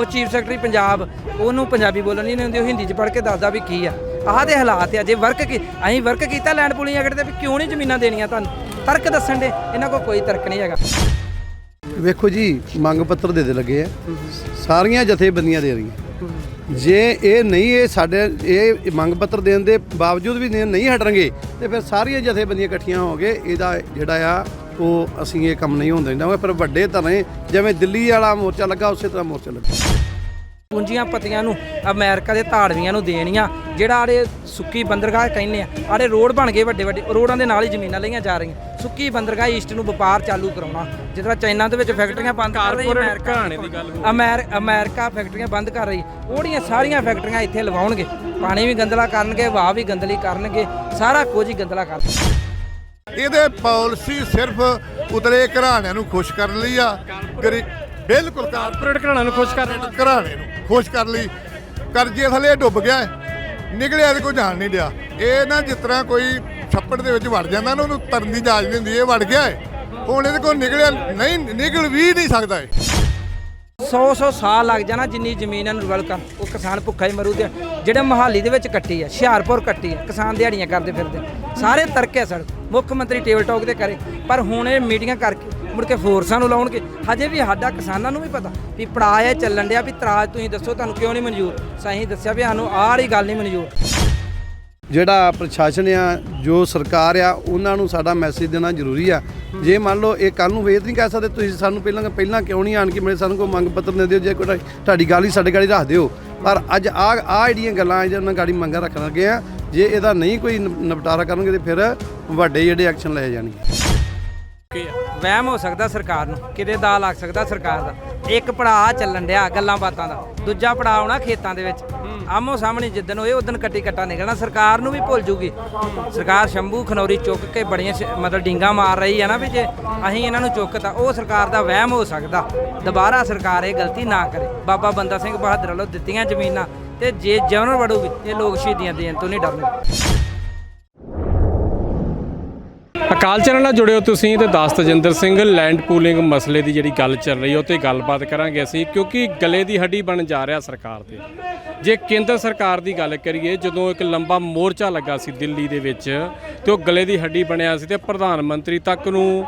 ਉਹ chief secretary Punjab, ਉਹਨੂੰ ਪੰਜਾਬੀ ਬੋਲਣ ਨਹੀਂ ਹੁੰਦੀ ਉਹ ਹਿੰਦੀ 'ਚ ਪੜ੍ਹ ਕੇ ਦੱਸਦਾ ਵੀ ਕੀ ਆ। ਆਹ ਦੇ ਹਾਲਾਤ ਆ, ਜੇ ਵਰਕ ਕੀ, ਅਸੀਂ ਵਰਕ ਕੀਤਾ ਲੈਂਡ ਪੂਲਿੰਗ ਐਕਟ ਤੇ ਵੀ ਕਿਉਂ ਨਹੀਂ ਜ਼ਮੀਨਾਂ ਦੇਣੀਆਂ ਤੁਹਾਨੂੰ? ਤਰਕ ਦੱਸਣ ਦੇ, ਇਹਨਾਂ ਕੋਲ ਕੋਈ ਤਰਕ ਨਹੀਂ ਹੈਗਾ। ਵੇਖੋ ਜੀ, ਮੰਗ ਪੱਤਰ ਦੇ ਦੇ ਲੱਗੇ ਆ। ਸਾਰੀਆਂ ਜਥੇਬੰਦੀਆਂ ਦੇ ਰਹੀਆਂ। ਜੇ ਇਹ ਨਹੀਂ, ਇਹ ਸਾਡੇ, ਇਹ ਮੰਗ ਪੱਤਰ ਦੇਣ ਦੇ ਬਾਵਜੂਦ ਵੀ ਨਹੀਂ ਨਹੀਂ ਹਟਣਗੇ, ਤੇ ਫਿਰ ਸਾਰੀਆਂ ਜਥੇਬੰਦੀਆਂ ਇਕੱਠੀਆਂ ਹੋ ਕੇ ਇਹਦਾ ਜਿਹੜਾ ਆ ਉਹ ਅਸੀਂ ਇਹ ਕੰਮ ਨਹੀਂ ਹੋਣ ਦੇਣਾ। ਫਿਰ ਵੱਡੇ ਧਰਨੇ ਜਿਵੇਂ ਦਿੱਲੀ ਵਾਲਾ ਮੋਰਚਾ ਲੱਗਾ ਉਸੇ ਤਰ੍ਹਾਂ ਮੋਰਚਾ ਲੱਗਾ। ਪੂੰਜੀਆਂ ਪਤੀਆਂ ਨੂੰ ਅਮਰੀਕਾ ਦੇ ਧਾੜਵੀਆਂ ਨੂੰ ਦੇਣੀਆਂ ਜਿਹੜਾ ਆੜੇ ਸੁੱਕੀ ਬੰਦਰਗਾਹ ਕਹਿੰਦੇ ਆ ਆੜੇ ਰੋਡ ਬਣ ਗਏ ਵੱਡੇ ਵੱਡੇ ਰੋਡਾਂ ਦੇ ਨਾਲ ਹੀ ਜ਼ਮੀਨਾਂ ਲਈਆਂ ਜਾ ਰਹੀਆਂ। ਸੁੱਕੀ ਬੰਦਰਗਾਹ ਈਸਟ ਨੂੰ ਵਪਾਰ ਚਾਲੂ ਕਰਾਉਣਾ ਜਿਸ ਤਰ੍ਹਾਂ ਚਾਈਨਾ ਦੇ ਵਿੱਚ ਫੈਕਟਰੀਆਂ ਬੰਦ ਕਰ ਰਹੀ ਅਮਰੀਕਾ ਦੀ ਗੱਲ ਅਮੈਰ ਅਮਰੀਕਾ ਫੈਕਟਰੀਆਂ ਬੰਦ ਕਰ ਰਹੀ ਉਹੜੀਆਂ ਸਾਰੀਆਂ ਫੈਕਟਰੀਆਂ ਇੱਥੇ ਲਵਾਉਣਗੇ। ਪਾਣੀ ਵੀ ਗੰਦਲਾ ਕਰਨਗੇ ਵਾਹ ਵੀ ਗੰਦਲੀ ਕਰਨਗੇ ਸਾਰਾ ਕੁਝ ਹੀ ਗੰਦਲਾ ਕਰ ਇਹਦੇ ਪਾਲਿਸੀ ਸਿਰਫ ਉਤਲੇ ਘਰਾਣਿਆਂ ਨੂੰ ਖੁਸ਼ ਕਰਨ ਲਈ ਆ ਗਰੀ ਬਿਲਕੁਲ ਕਾਰਪੋਰੇਟ ਘਰਾਣਿਆਂ ਨੂੰ ਖੁਸ਼ ਕਰ ਕਾਰਪੋਰੇਟ ਘਰਾਣੇ ਨੂੰ ਖੁਸ਼ ਕਰਨ ਲਈ। ਕਰਜ਼ੇ ਥੱਲੇ ਡੁੱਬ ਗਿਆ ਹੈ। ਨਿਕਲਿਆ ਇਹਦੇ ਕੋਈ ਜਾਣ ਨਹੀਂ ਡਿਆ। ਇਹ ਨਾ ਜਿਸ ਤਰ੍ਹਾਂ ਕੋਈ ਛੱਪੜ ਦੇ ਵਿੱਚ ਵੜ ਜਾਂਦਾ ਨਾ ਉਹਨੂੰ ਤਰਨ ਦੀ ਇਜਾਜ਼ਤ ਨਹੀਂ ਹੁੰਦੀ ਇਹ ਵੜ ਗਿਆ ਹੈ। ਹੁਣ ਇਹਦੇ ਕੋਲ ਨਿਕਲਿਆ ਨਹੀਂ ਨਿਕਲ ਵੀ ਨਹੀਂ ਸਕਦਾ ਇਹ। 100 100 ਸਾਲ ਲੱਗ ਜਾਣਾ ਜਿੰਨੀ ਜ਼ਮੀਨ ਇਹਨੂੰ ਡਿਵੈਲਪ ਕਰ ਉਹ ਕਿਸਾਨ ਭੁੱਖਾ ਹੀ ਮਰੂ ਤੇ ਜਿਹੜੇ ਮਹਾਲੀ ਦੇ ਵਿੱਚ ਕੱਟੀ ਆ ਹੁਸ਼ਿਆਰਪੁਰ ਕੱਟੀ ਆ ਕਿਸਾਨ ਦਿਹਾੜੀਆਂ ਕਰਦੇ ਫਿਰਦੇ। ਸਾਰੇ ਤਰਕੇ ਸੜ ਮੁੱਖ ਮੰਤਰੀ ਟੇਬਲ ਟਾਕ ਤੇ ਕਰੇ ਪਰ ਹੁਣ ਇਹ ਮੀਟਿੰਗਾਂ ਕਰਕੇ ਮੁੜ ਕੇ ਫੋਰਸਾਂ ਨੂੰ ਲਾਉਣਗੇ। ਹਜੇ ਵੀ ਸਾਡਾ ਕਿਸਾਨਾਂ ਨੂੰ ਵੀ ਪਤਾ ਵੀ ਪੜਾਅ ਇਹ ਚੱਲਣ ਡਿਆ ਵੀ ਤਰਾਜ ਤੁਸੀਂ ਦੱਸੋ ਤੁਹਾਨੂੰ ਕਿਉਂ ਨਹੀਂ ਮਨਜ਼ੂਰ? ਸਹੀ ਦੱਸਿਆ ਵੀ ਸਾਨੂੰ ਆਹ ਵਾਲੀ ਗੱਲ ਨਹੀਂ ਮਨਜ਼ੂਰ। ਜਿਹੜਾ ਪ੍ਰਸ਼ਾਸਨ ਆ, ਜੋ ਸਰਕਾਰ ਆ, ਉਹਨਾਂ ਨੂੰ ਸਾਡਾ ਮੈਸੇਜ ਦੇਣਾ ਜ਼ਰੂਰੀ ਆ। ਜੇ ਮੰਨ ਲਓ ਇਹ ਕੱਲ ਨੂੰ ਵੇਦ ਨਹੀਂ ਕਹਿ ਸਕਦੇ, ਤੁਸੀਂ ਸਾਨੂੰ ਪਹਿਲਾਂ ਪਹਿਲਾਂ ਕਿਉਂ ਨਹੀਂ ਆਣ ਕੇ ਮੇਰੇ ਸਾਨੂੰ ਕੋਈ ਮੰਗ ਪੱਤਰ ਦੇ ਦਿਓ, ਜੇ ਕੋਈ ਤੁਹਾਡੀ ਗੱਲ ਹੀ ਸਾਡੇ ਗਾੜੀ ਰੱਖ ਦਿਓ। ਪਰ ਅੱਜ ਆ ਆ ਜਿਹੜੀਆਂ ਗੱਲਾਂ ਜਿਹਨਾਂ ਨਾਲ ਗਾੜੀ ਮੰਗਾਂ ਰੱਖਣ ਲੱਗੇ ਆ ਜੇ ਇਹਦਾ ਨਹੀਂ ਕੋਈ ਨਿਪਟਾਰਾ ਕਰਨਗੇ ਤੇ ਫਿਰ ਵੱਡੇ ਜਿਹੜੇ ਐਕਸ਼ਨ ਲਏ ਜਾਣਗੇ। ਵਹਿਮ ਹੋ ਸਕਦਾ ਸਰਕਾਰ ਨੂੰ, ਕਿਤੇ ਦਾ ਲੱਗ ਸਕਦਾ ਸਰਕਾਰ ਦਾ। ਇੱਕ ਪੜਾਅ ਚੱਲਣ ਡਿਆ ਗੱਲਾਂ ਬਾਤਾਂ ਦਾ। ਦੂਜਾ ਪੜਾਅ ਆਉਣਾ ਖੇਤਾਂ ਦੇ ਵਿੱਚ। ਆਮੋ ਸਾਹਮਣੇ ਜਿੱਦਨ ਹੋਏ, ਉਦੋਂ ਕੱਟੀ ਕੱਟਾ ਨਿਕਲਣਾ। ਸਰਕਾਰ ਨੂੰ ਵੀ ਭੁੱਲ ਜੂਗੀ। ਸਰਕਾਰ ਸ਼ੰਭੂ, ਖਨੌਰੀ ਚੁੱਕ ਕੇ ਬੜੀਆਂ ਮਤਲਬ ਡਿੰਗਾ ਮਾਰ ਰਹੀ ਹੈ ਨਾ ਵੀ ਜੇ ਅਸੀਂ ਇਹਨਾਂ ਨੂੰ ਚੁੱਕਤਾ ਉਹ ਸਰਕਾਰ ਦਾ ਵਹਿਮ ਹੋ ਸਕਦਾ। ਦੁਬਾਰਾ ਸਰਕਾਰ ਇਹ ਗਲਤੀ ਨਾ ਕਰੇ। ਬਾਬਾ ਬੰਦਾ ਸਿੰਘ ਬਹਾਦਰ ਵੱਲੋਂ ਦਿੱਤੀਆਂ ਜ਼ਮੀਨਾਂ। ਤੇ ਜੇ ਜਨਰਲ ਵੜੂਗੀ ਇਹ ਲੋਕ ਸ਼ਹੀਦੀਆਂ ਦੇਣ ਤੋਂ ਨਹੀਂ ਡਰਨਗੇ। ਅਕਾਲ ਚੈਨਲ ਨਾਲ ਜੁੜਿਓ ਤੁਸੀਂ ਤੇ ਦਾਸ ਤਜਿੰਦਰ ਸਿੰਘ ਲੈਂਡ ਪੂਲਿੰਗ ਮਸਲੇ ਦੀ ਜਿਹੜੀ ਗੱਲ ਚੱਲ ਰਹੀ ਹੈ, ਉਹ ਤੇ ਗੱਲਬਾਤ ਕਰਾਂਗੇ ਅਸੀਂ, ਕਿਉਂਕਿ ਗਲੇ ਦੀ ਹੱਡੀ ਬਣ ਜਾ ਰਿਹਾ ਸਰਕਾਰ ਤੇ। ਜੇ ਕੇਂਦਰ ਸਰਕਾਰ ਦੀ ਗੱਲ ਕਰੀਏ, ਜਦੋਂ ਇੱਕ ਲੰਬਾ ਮੋਰਚਾ ਲੱਗਾ ਸੀ ਦਿੱਲੀ ਦੇ ਵਿੱਚ, ਤੇ ਉਹ ਗਲੇ ਦੀ ਹੱਡੀ ਬਣਿਆ ਸੀ ਤੇ ਪ੍ਰਧਾਨ ਮੰਤਰੀ ਤੱਕ ਨੂੰ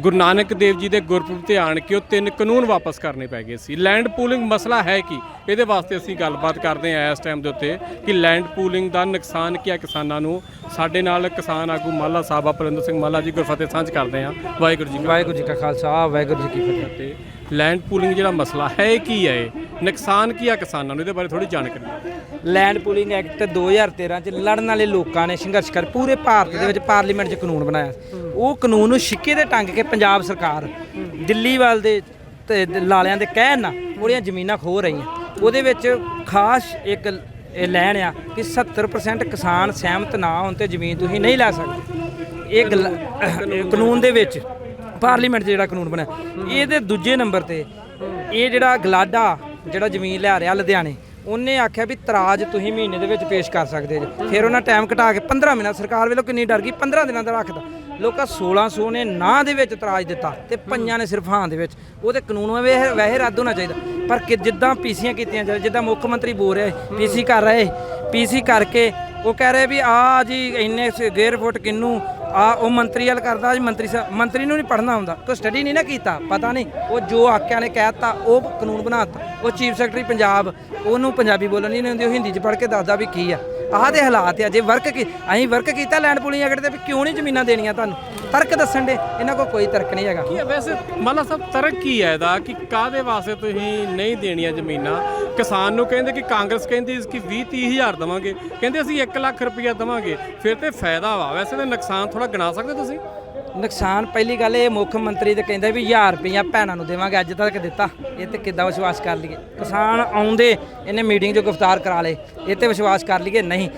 ਗੁਰੂ ਨਾਨਕ ਦੇਵ ਜੀ ਦੇ ਗੁਰਪੁਰਬ ਤੇ ਆਣ ਕੇ ਉਹ ਤਿੰਨ ਕਾਨੂੰਨ ਵਾਪਸ ਕਰਨੇ ਪੈ ਗਏ ਸੀ। ਲੈਂਡ ਪੂਲਿੰਗ ਮਸਲਾ ਹੈ ਕੀ? ਇਹਦੇ ਵਾਸਤੇ ਅਸੀਂ ਗੱਲਬਾਤ ਕਰਦੇ ਹਾਂ ਇਸ ਟਾਈਮ ਦੇ ਉੱਤੇ ਕਿ ਲੈਂਡ ਪੂਲਿੰਗ ਦਾ ਨੁਕਸਾਨ ਕੀ ਹੈ ਕਿਸਾਨਾਂ ਨੂੰ? ਸਾਡੇ ਨਾਲ ਕਿਸਾਨ ਆਗੂ ਮਾਲਾ ਸਾਹਿਬ ਆ ਪਰਿੰਦਰ ਸਿੰਘ ਮਾਲਾ ਜੀ ਗੁਰਫਤਿਹ ਸਾਂਝ ਕਰਦੇ ਹਾਂ। ਵਾਹਿਗੁਰੂ ਜੀ ਵਾਹਿਗੁਰੂ ਜੀ ਕਾ ਖਾਲਸਾ ਵਾਹਿਗੁਰੂ ਜੀ ਕੀ ਫਤਿਹ। ਲੈਂਡ ਪੂਲਿੰਗ ਜਿਹੜਾ ਮਸਲਾ ਹੈ ਇਹ ਕੀ ਹੈ? ਇਹ ਨੁਕਸਾਨ ਕੀ ਹੈ ਕਿਸਾਨਾਂ ਨੂੰ? ਇਹਦੇ ਬਾਰੇ ਥੋੜੀ ਜਾਣਕਾਰੀ। ਲੈਂਡ ਪੂਲਿੰਗ ਐਕਟ 2013 ਚ ਲੜਨ ਵਾਲੇ ਲੋਕਾਂ ਨੇ ਸੰਘਰਸ਼ ਕਰ ਪੂਰੇ ਭਾਰਤ ਦੇ ਵਿੱਚ ਪਾਰਲੀਮੈਂਟ 'ਚ ਕਾਨੂੰਨ ਬਣਾਇਆ। ਉਹ ਕਾਨੂੰਨ ਨੂੰ ਛਿੱਕੇ ਦੇ ਟੰਗ ਕੇ ਪੰਜਾਬ ਸਰਕਾਰ ਦਿੱਲੀ ਵੱਲ ਦੇ ਤੇ ਲਾਲਿਆਂ ਦੇ ਕਹਿਣ ਨਾਲ ਉਹਦੀਆਂ ਜ਼ਮੀਨਾਂ ਖੋ ਰਹੀਆਂ ਉਹਦੇ ਵਿੱਚ ਖਾਸ ਇੱਕ ਇਹ ਲੈਣ ਆ ਕਿ 70% ਕਿਸਾਨ ਸਹਿਮਤ ਨਾ ਹੋਣ ਤੇ ਜ਼ਮੀਨ ਤੁਸੀਂ ਨਹੀਂ ਲੈ ਸਕਦੇ। ਇਹ ਕਾਨੂੰਨ ਦੇ ਵਿੱਚ ਪਾਰਲੀਮੈਂਟ 'ਚ ਜਿਹੜਾ ਕਾਨੂੰਨ ਬਣਿਆ। ਇਹਦੇ ਦੂਜੇ ਨੰਬਰ ਤੇ। ਇਹ ਜਿਹੜਾ ਗਲਾਡਾ ਜਿਹੜਾ ਜ਼ਮੀਨ ਲਿਆ ਰਿਹਾ ਲੁਧਿਆਣੇ, ਉਹਨੇ ਆਖਿਆ ਵੀ ਤਰਾਜ ਤੁਸੀਂ ਮਹੀਨੇ ਦੇ ਵਿੱਚ ਪੇਸ਼ ਕਰ ਸਕਦੇ ਜੇ। ਫਿਰ ਉਹਨਾਂ ਟਾਈਮ ਘਟਾ ਕੇ 15 ਮਹੀਨਾ ਸਰਕਾਰ ਵੱਲੋਂ ਕਿੰਨੀ ਡਰ ਗਈ? 15 ਦਿਨਾਂ ਦਾ ਰੱਖਦਾ ਲੋਕਾਂ 1600 ਨੇ ਨਾ ਦੇ ਵਿੱਚ ਤਰਾਜ ਦਿੱਤਾ ਤੇ ਪੰਜਾਂ ਨੇ ਸਿਰਫ ਹਾਂ ਦੇ ਵਿੱਚ। ਉਹਦੇ ਕਾਨੂੰਨ ਵੈਸੇ ਵੈਸੇ ਰੱਦ ਹੋਣਾ ਚਾਹੀਦਾ। ਪਰ ਕਿ ਜਿੱਦਾਂ ਪੀਸੀਆਂ ਕੀਤੀਆਂ ਜਾ ਜਿੱਦਾਂ ਮੁੱਖ ਮੰਤਰੀ ਬੋਲ ਰਹੇ ਪੀਸੀ ਕਰ ਰਹੇ, ਪੀਸੀ ਕਰਕੇ ਉਹ ਕਹਿ ਰਹੇ ਵੀ ਆ ਜੀ ਇੰਨੇ ਗੇਅਰ ਫੁੱਟ ਕਿੰਨੂੰ ਆ, ਉਹ ਮੰਤਰੀ ਵਾਲ ਕਰਦਾ ਜੀ ਮੰਤਰੀ ਸਾਹਿਬ ਮੰਤਰੀ ਨੂੰ ਨਹੀਂ ਪੜਨਾ ਹੁੰਦਾ ਕੋਈ ਸਟੱਡੀ ਨਹੀਂ ਨਾ ਕੀਤਾ, ਪਤਾ ਨਹੀਂ। ਉਹ ਜੋ ਆਕਿਆਂ ਨੇ ਕਹਿਤਾ, ਉਹ ਕਾਨੂੰਨ ਬਣਾਤਾ। ਉਹ ਚੀਫ ਸੈਕਟਰੀ ਪੰਜਾਬ, ਉਹਨੂੰ ਪੰਜਾਬੀ ਬੋਲਣ ਨਹੀਂ ਹੁੰਦੀ ਉਹ ਹਿੰਦੀ 'ਚ ਪੜ੍ਹ ਕੇ ਦੱਸਦਾ ਵੀ ਕੀ ਆ। ਆਹ ਦੇ ਹਾਲਾਤ ਆ, ਜੇ ਵਰਕ ਕੀ ਅਸੀਂ ਵਰਕ ਕੀਤਾ ਲੈਂਡ ਪੂਲਿੰਗ ਐਕਟ ਤੇ ਵੀ ਕਿਉਂ ਨਹੀਂ ਜ਼ਮੀਨਾਂ ਦੇਣੀਆਂ ਤੁਹਾਨੂੰ? ਤਰਕ ਦੱਸਣ ਦੇ, ਇਹਨਾਂ ਕੋਲ ਕੋਈ ਤਰਕ ਨਹੀਂ ਹੈਗਾ। ਕੀ ਹੈ? ਵੈਸੇ ਮਾਲਾ ਸਾਹਿਬ ਤਰਕ ਕੀ ਹੈ ਇਹਦਾ? ਕਿ ਕਾਦੇ ਵਾਸਤੇ ਤੁਸੀਂ ਨਹੀਂ ਦੇਣੀਆਂ ਜ਼ਮੀਨਾਂ? ਕਿਸਾਨ ਨੂੰ ਕਹਿੰਦੇ ਕਿ ਕਾਂਗਰਸ ਕਹਿੰਦੀ ਇਸ ਕਿ 20 30 ਹਜ਼ਾਰ ਦਵਾਂਗੇ। ਕਹਿੰਦੇ ਅਸੀਂ 1 ਲੱਖ ਰੁਪਇਆ ਦਵਾਂਗੇ। ਫਿਰ ਤੇ ਫਾਇਦਾ ਵਾ। ਵੈਸੇ ਤੇ ਨੁਕਸਾਨ ਥੋੜਾ ਗਿਣਾ ਸਕਦੇ ਤੁਸੀਂ? ਨੁਕਸਾਨ ਪਹਿਲੀ ਗੱਲ ਇਹ ਮੁੱਖ ਮੰਤਰੀ ਤੇ ਕਹਿੰਦਾ ਵੀ 1000 ਰੁਪਈਆ ਭੈਣਾਂ ਨੂੰ ਦੇਵਾਂਗੇ, ਅੱਜ ਤੱਕ ਦਿੱਤਾ। ਇਹ ਤੇ ਕਿੱਦਾਂ ਵਿਸ਼ਵਾਸ ਕਰ ਲਈਏ? ਕਿਸਾਨ ਆਉਂਦੇ, ਇਹਨੇ ਮੀਟਿੰਗ 'ਚ ਗ੍ਰਿਫ਼ਤਾਰ ਕਰਾ ਲਏ। ਇਹ ਤੇ ਵਿਸ਼ਵਾਸ ਕਰ ਲਈਏ, ਨਹੀਂ।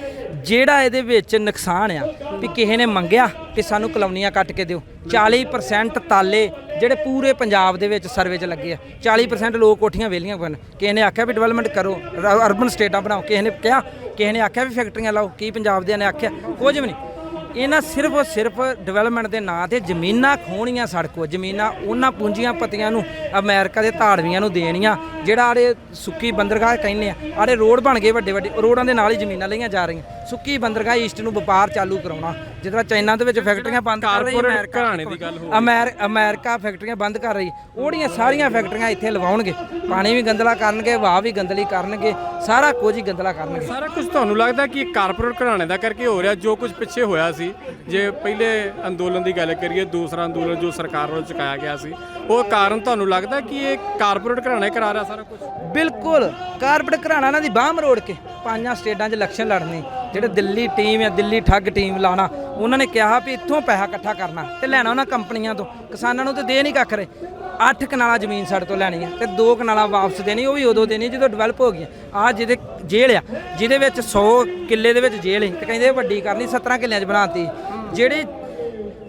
ਜਿਹੜਾ ਇਹਦੇ ਵਿੱਚ ਨੁਕਸਾਨ ਆ, ਵੀ ਕਿਸੇ ਨੇ ਮੰਗਿਆ ਕਿ ਸਾਨੂੰ ਕਲੋਨੀਆਂ ਕੱਟ ਕੇ ਦਿਓ। 40% ਤਾਲੇ ਜਿਹੜੇ ਪੂਰੇ ਪੰਜਾਬ ਦੇ ਵਿੱਚ ਸਰਵੇ 'ਚ ਲੱਗੇ ਆ। 40% ਲੋਕ ਕੋਠੀਆਂ ਵੇਲੀਆਂ ਕਰਨ ਕਿਸੇ ਨੇ ਆਖਿਆ ਵੀ ਡਿਵੈਲਪਮੈਂਟ ਕਰੋ ਅਰਬਨ ਸਟੇਟਾਂ ਬਣਾਓ। ਕਿਸੇ ਨੇ ਕਿਹਾ, ਕਿਸੇ ਨੇ ਆਖਿਆ ਵੀ ਫੈਕਟਰੀਆਂ ਲਾਓ। ਕੀ ਪੰਜਾਬ ਦੇ ਨੇ ਆਖਿਆ? ਕੁਝ ਵੀ ਨਹੀਂ। ਇਹਨਾਂ ਸਿਰਫ ਔਰ ਸਿਰਫ ਡਿਵੈਲਪਮੈਂਟ ਦੇ ਨਾਂ ਤੇ ਜ਼ਮੀਨਾਂ ਖੋਣੀਆਂ ਸੜਕੋ ਜ਼ਮੀਨਾਂ ਉਹਨਾਂ ਪੂੰਜੀਆਂ ਪਤੀਆਂ ਨੂੰ ਅਮਰੀਕਾ ਦੇ ਧਾੜਵੀਆਂ ਨੂੰ ਦੇਣੀਆਂ, ਜਿਹੜਾ ਆੜੇ ਸੁੱਕੀ ਬੰਦਰਗਾਹ ਕਹਿੰਦੇ ਆ ਆੜੇ ਰੋਡ ਬਣ ਗਏ ਵੱਡੇ ਵੱਡੇ ਰੋਡਾਂ ਦੇ ਨਾਲ ਹੀ ਜ਼ਮੀਨਾਂ ਲਈਆਂ ਜਾ ਰਹੀਆਂ। ਸੁੱਕੀ ਬੰਦਰਗਾਹ ਈਸਟ ਨੂੰ ਵਪਾਰ ਚਾਲੂ ਕਰਾਉਣਾ। ਜਿੱਦਾਂ ਚਾਈਨਾ ਦੇ ਵਿੱਚ ਫੈਕਟਰੀਆਂ ਬੰਦ ਕਰ ਰਹੀ ਅਮਰੀਕਾ ਘਰਾਣੇ ਦੀ ਗੱਲ ਹੋ ਅਮੈਰ ਅਮਰੀਕਾ ਫੈਕਟਰੀਆਂ ਬੰਦ ਕਰ ਰਹੀ। ਉਹੜੀਆਂ ਸਾਰੀਆਂ ਫੈਕਟਰੀਆਂ ਇੱਥੇ ਲਵਾਉਣਗੇ। ਪਾਣੀ ਵੀ ਗੰਦਲਾ ਕਰਨਗੇ ਵਾਹ ਵੀ ਗੰਦਲੀ ਕਰਨਗੇ ਸਾਰਾ ਕੁਝ ਹੀ ਗੰਦਲਾ ਕਰਨਗੇ। ਸਾਰਾ ਕੁਝ ਤੁਹਾਨੂੰ ਲੱਗਦਾ ਕਿ ਇਹ ਕਾਰਪੋਰੇਟ ਘਰਾਣੇ ਦਾ ਕਰਕੇ ਹੋ ਰਿਹਾ ਜੋ ਕੁਝ ਪਿੱਛੇ ਹੋਇਆ ਸੀ? ਜੇ ਪਹਿਲੇ ਅੰਦੋਲਨ ਦੀ ਗੱਲ ਕਰੀਏ ਦੂਸਰਾ ਅੰਦੋਲਨ ਜੋ ਸਰਕਾਰ ਵੱਲੋਂ ਚੁਕਾਇਆ ਗਿਆ ਸੀ ਉਹ ਕਾਰਨ ਤੁਹਾਨੂੰ ਲੱਗਦਾ ਕਿ ਇਹ ਕਾਰਪੋਰੇਟ ਘਰਾਣੇ ਕਰਾ ਰਿਹਾ ਸਾਰਾ ਕੁਝ? ਬਿਲਕੁਲ। ਕਾਰਪੋਰੇਟ ਘਰਾਣਾ ਇਹਨਾਂ ਦੀ ਬਾਹ ਮਰੋੜ ਕੇ ਪੰਜਾਂ ਸਟੇਟਾਂ 'ਚ ਇਲੈਕਸ਼ਨ ਲੜਨੇ। ਜਿਹੜੇ ਦਿੱਲੀ ਟੀਮ ਹੈ ਦਿੱਲੀ ਠੱਗ ਟੀਮ ਲਾਣਾ, ਉਹਨਾਂ ਨੇ ਕਿਹਾ ਵੀ ਇੱਥੋਂ ਪੈਸਾ ਇਕੱਠਾ ਕਰਨਾ ਤੇ ਲੈਣਾ ਉਹਨਾਂ ਕੰਪਨੀਆਂ ਤੋਂ। ਕਿਸਾਨਾਂ ਨੂੰ ਤੇ ਦੇ ਨਹੀਂ ਕੱਖ ਰਹੇ। ਅੱਠ ਕਨਾਲਾ ਜ਼ਮੀਨ ਸਾਡੇ ਤੋਂ ਲੈਣੀ ਹੈ ਤੇ ਦੋ ਕਨਾਲਾ ਵਾਪਸ ਦੇਣੀ, ਉਹ ਵੀ ਉਦੋਂ ਦੇਣੀ ਜਦੋਂ ਡਿਵੈਲਪ ਹੋ ਗਈਆਂ। ਆ ਜਿਹਦੇ ਜੇਲ੍ਹ ਆ, ਜਿਹਦੇ ਵਿੱਚ 100 ਕਿੱਲੇ ਦੇ ਵਿੱਚ ਜੇਲ੍ਹ ਹੈ ਤੇ ਕਹਿੰਦੇ ਵੱਡੀ ਕਰਨੀ 17 ਕਿੱਲਿਆਂ 'ਚ ਬਣਾਤੀ। ਜਿਹੜੇ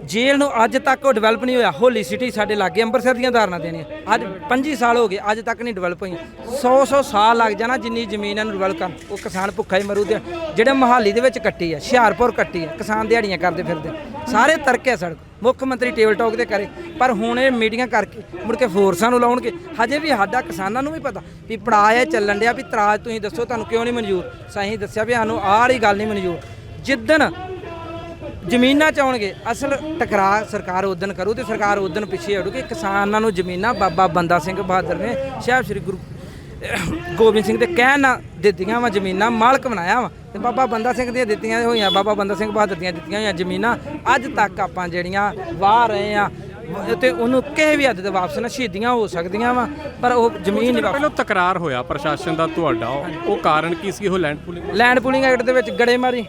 ਜੇਲ੍ਹ ਨੂੰ ਅੱਜ ਤੱਕ ਉਹ ਡਿਵੈਲਪ ਨਹੀਂ ਹੋਇਆ। ਹੋਲੀ ਸਿਟੀ ਸਾਡੇ ਲਾਗੇ, ਅੰਮ੍ਰਿਤਸਰ ਦੀਆਂ ਧਾਰਨਾ ਦੇਣੀਆਂ। ਅੱਜ 25 ਸਾਲ ਹੋ ਗਏ, ਅੱਜ ਤੱਕ ਨਹੀਂ ਡਿਵੈਲਪ ਹੋਈਆਂ। 100 100 ਸਾਲ ਲੱਗ ਜਾਣਾ ਜਿੰਨੀ ਜ਼ਮੀਨ ਇਹਨੂੰ ਡਿਵੈਲਪ ਕਰਨ। ਉਹ ਕਿਸਾਨ ਭੁੱਖਾ ਹੀ ਮਰੂ ਤੇ ਜਿਹੜੇ ਮਹਾਲੀ ਦੇ ਵਿੱਚ ਕੱਟੀ ਆ, ਹੁਸ਼ਿਆਰਪੁਰ ਕੱਟੀ ਆ, ਕਿਸਾਨ ਦਿਹਾੜੀਆਂ ਕਰਦੇ ਫਿਰਦੇ ਸਾਰੇ ਤਰਕੇ ਸੜਕ। ਮੁੱਖ ਮੰਤਰੀ ਟੇਬਲ ਟਾਕ ਤੇ ਕਰੇ। ਪਰ ਹੁਣ ਇਹ ਮੀਟਿੰਗਾਂ ਕਰਕੇ ਮੁੜ ਕੇ ਫੋਰਸਾਂ ਨੂੰ ਲਾਉਣਗੇ। ਹਜੇ ਵੀ ਸਾਡਾ ਕਿਸਾਨਾਂ ਨੂੰ ਵੀ ਪਤਾ ਵੀ ਪੜਾਅ ਇਹ ਚੱਲਣ ਡਿਆ ਵੀ ਤਰਾਜ ਤੁਸੀਂ ਦੱਸੋ, ਤੁਹਾਨੂੰ ਕਿਉਂ ਨਹੀਂ ਮਨਜ਼ੂਰ? ਸਹੀ ਦੱਸਿਆ ਵੀ ਸਾਨੂੰ ਆਹ ਵਾਲੀ ਗੱਲ ਨਹੀਂ ਮਨਜ਼ੂਰ। ਜਿੱਦਣ ਜ਼ਮੀਨਾਂ ਚ ਆਉਣਗੇ। ਅਸਲ ਟਕਰਾਅ ਸਰਕਾਰ ਉਦਣ ਕਰੂ ਤੇ ਸਰਕਾਰ ਉਦਣ ਪਿੱਛੇ ਹਟੂਗੀ ਕਿਸਾਨਾਂ ਨੂੰ ਜ਼ਮੀਨਾਂ ਬਾਬਾ ਬੰਦਾ ਸਿੰਘ ਬਹਾਦਰ ਨੇ ਸਾਹਿਬ ਸ੍ਰੀ ਗੁਰੂ ਗੋਬਿੰਦ ਸਿੰਘ ਦੇ ਕਹਿਣ ਨਾਲ ਦਿੱਤੀਆਂ ਵਾ ਜ਼ਮੀਨਾਂ ਮਾਲਕ ਬਣਾਇਆ ਵਾ। ਤੇ ਬਾਬਾ ਬੰਦਾ ਸਿੰਘ ਦੀਆਂ ਦਿੱਤੀਆਂ ਹੋਈਆਂ ਬਾਬਾ ਬੰਦਾ ਸਿੰਘ ਬਹਾਦਰ ਦੀਆਂ ਦਿੱਤੀਆਂ ਹੋਈਆਂ ਜ਼ਮੀਨਾਂ ਅੱਜ ਤੱਕ ਆਪਾਂ ਜਿਹੜੀਆਂ ਵਾਹ ਰਹੇ ਆ ਤੇ ਉਹਨੂੰ ਕਿਸੇ ਵੀ ਹੱਦ ਤੇ ਵਾਪਸ ਨਾ ਸ਼ਹੀਦੀਆਂ ਹੋ ਸਕਦੀਆਂ ਵਾ ਪਰ ਉਹ ਜ਼ਮੀਨ ਨਹੀਂ ਪਹਿਲਾਂ ਤਕਰਾਰ ਹੋਇਆ ਪ੍ਰਸ਼ਾਸਨ ਦਾ ਤੁਹਾਡਾ ਉਹ- ਉਹ ਕਾਰਨ ਕੀ ਸੀ ਉਹ land pooling land pooling act ਦੇ ਵਿੱਚ ਗੜੇਮਾਰੀ।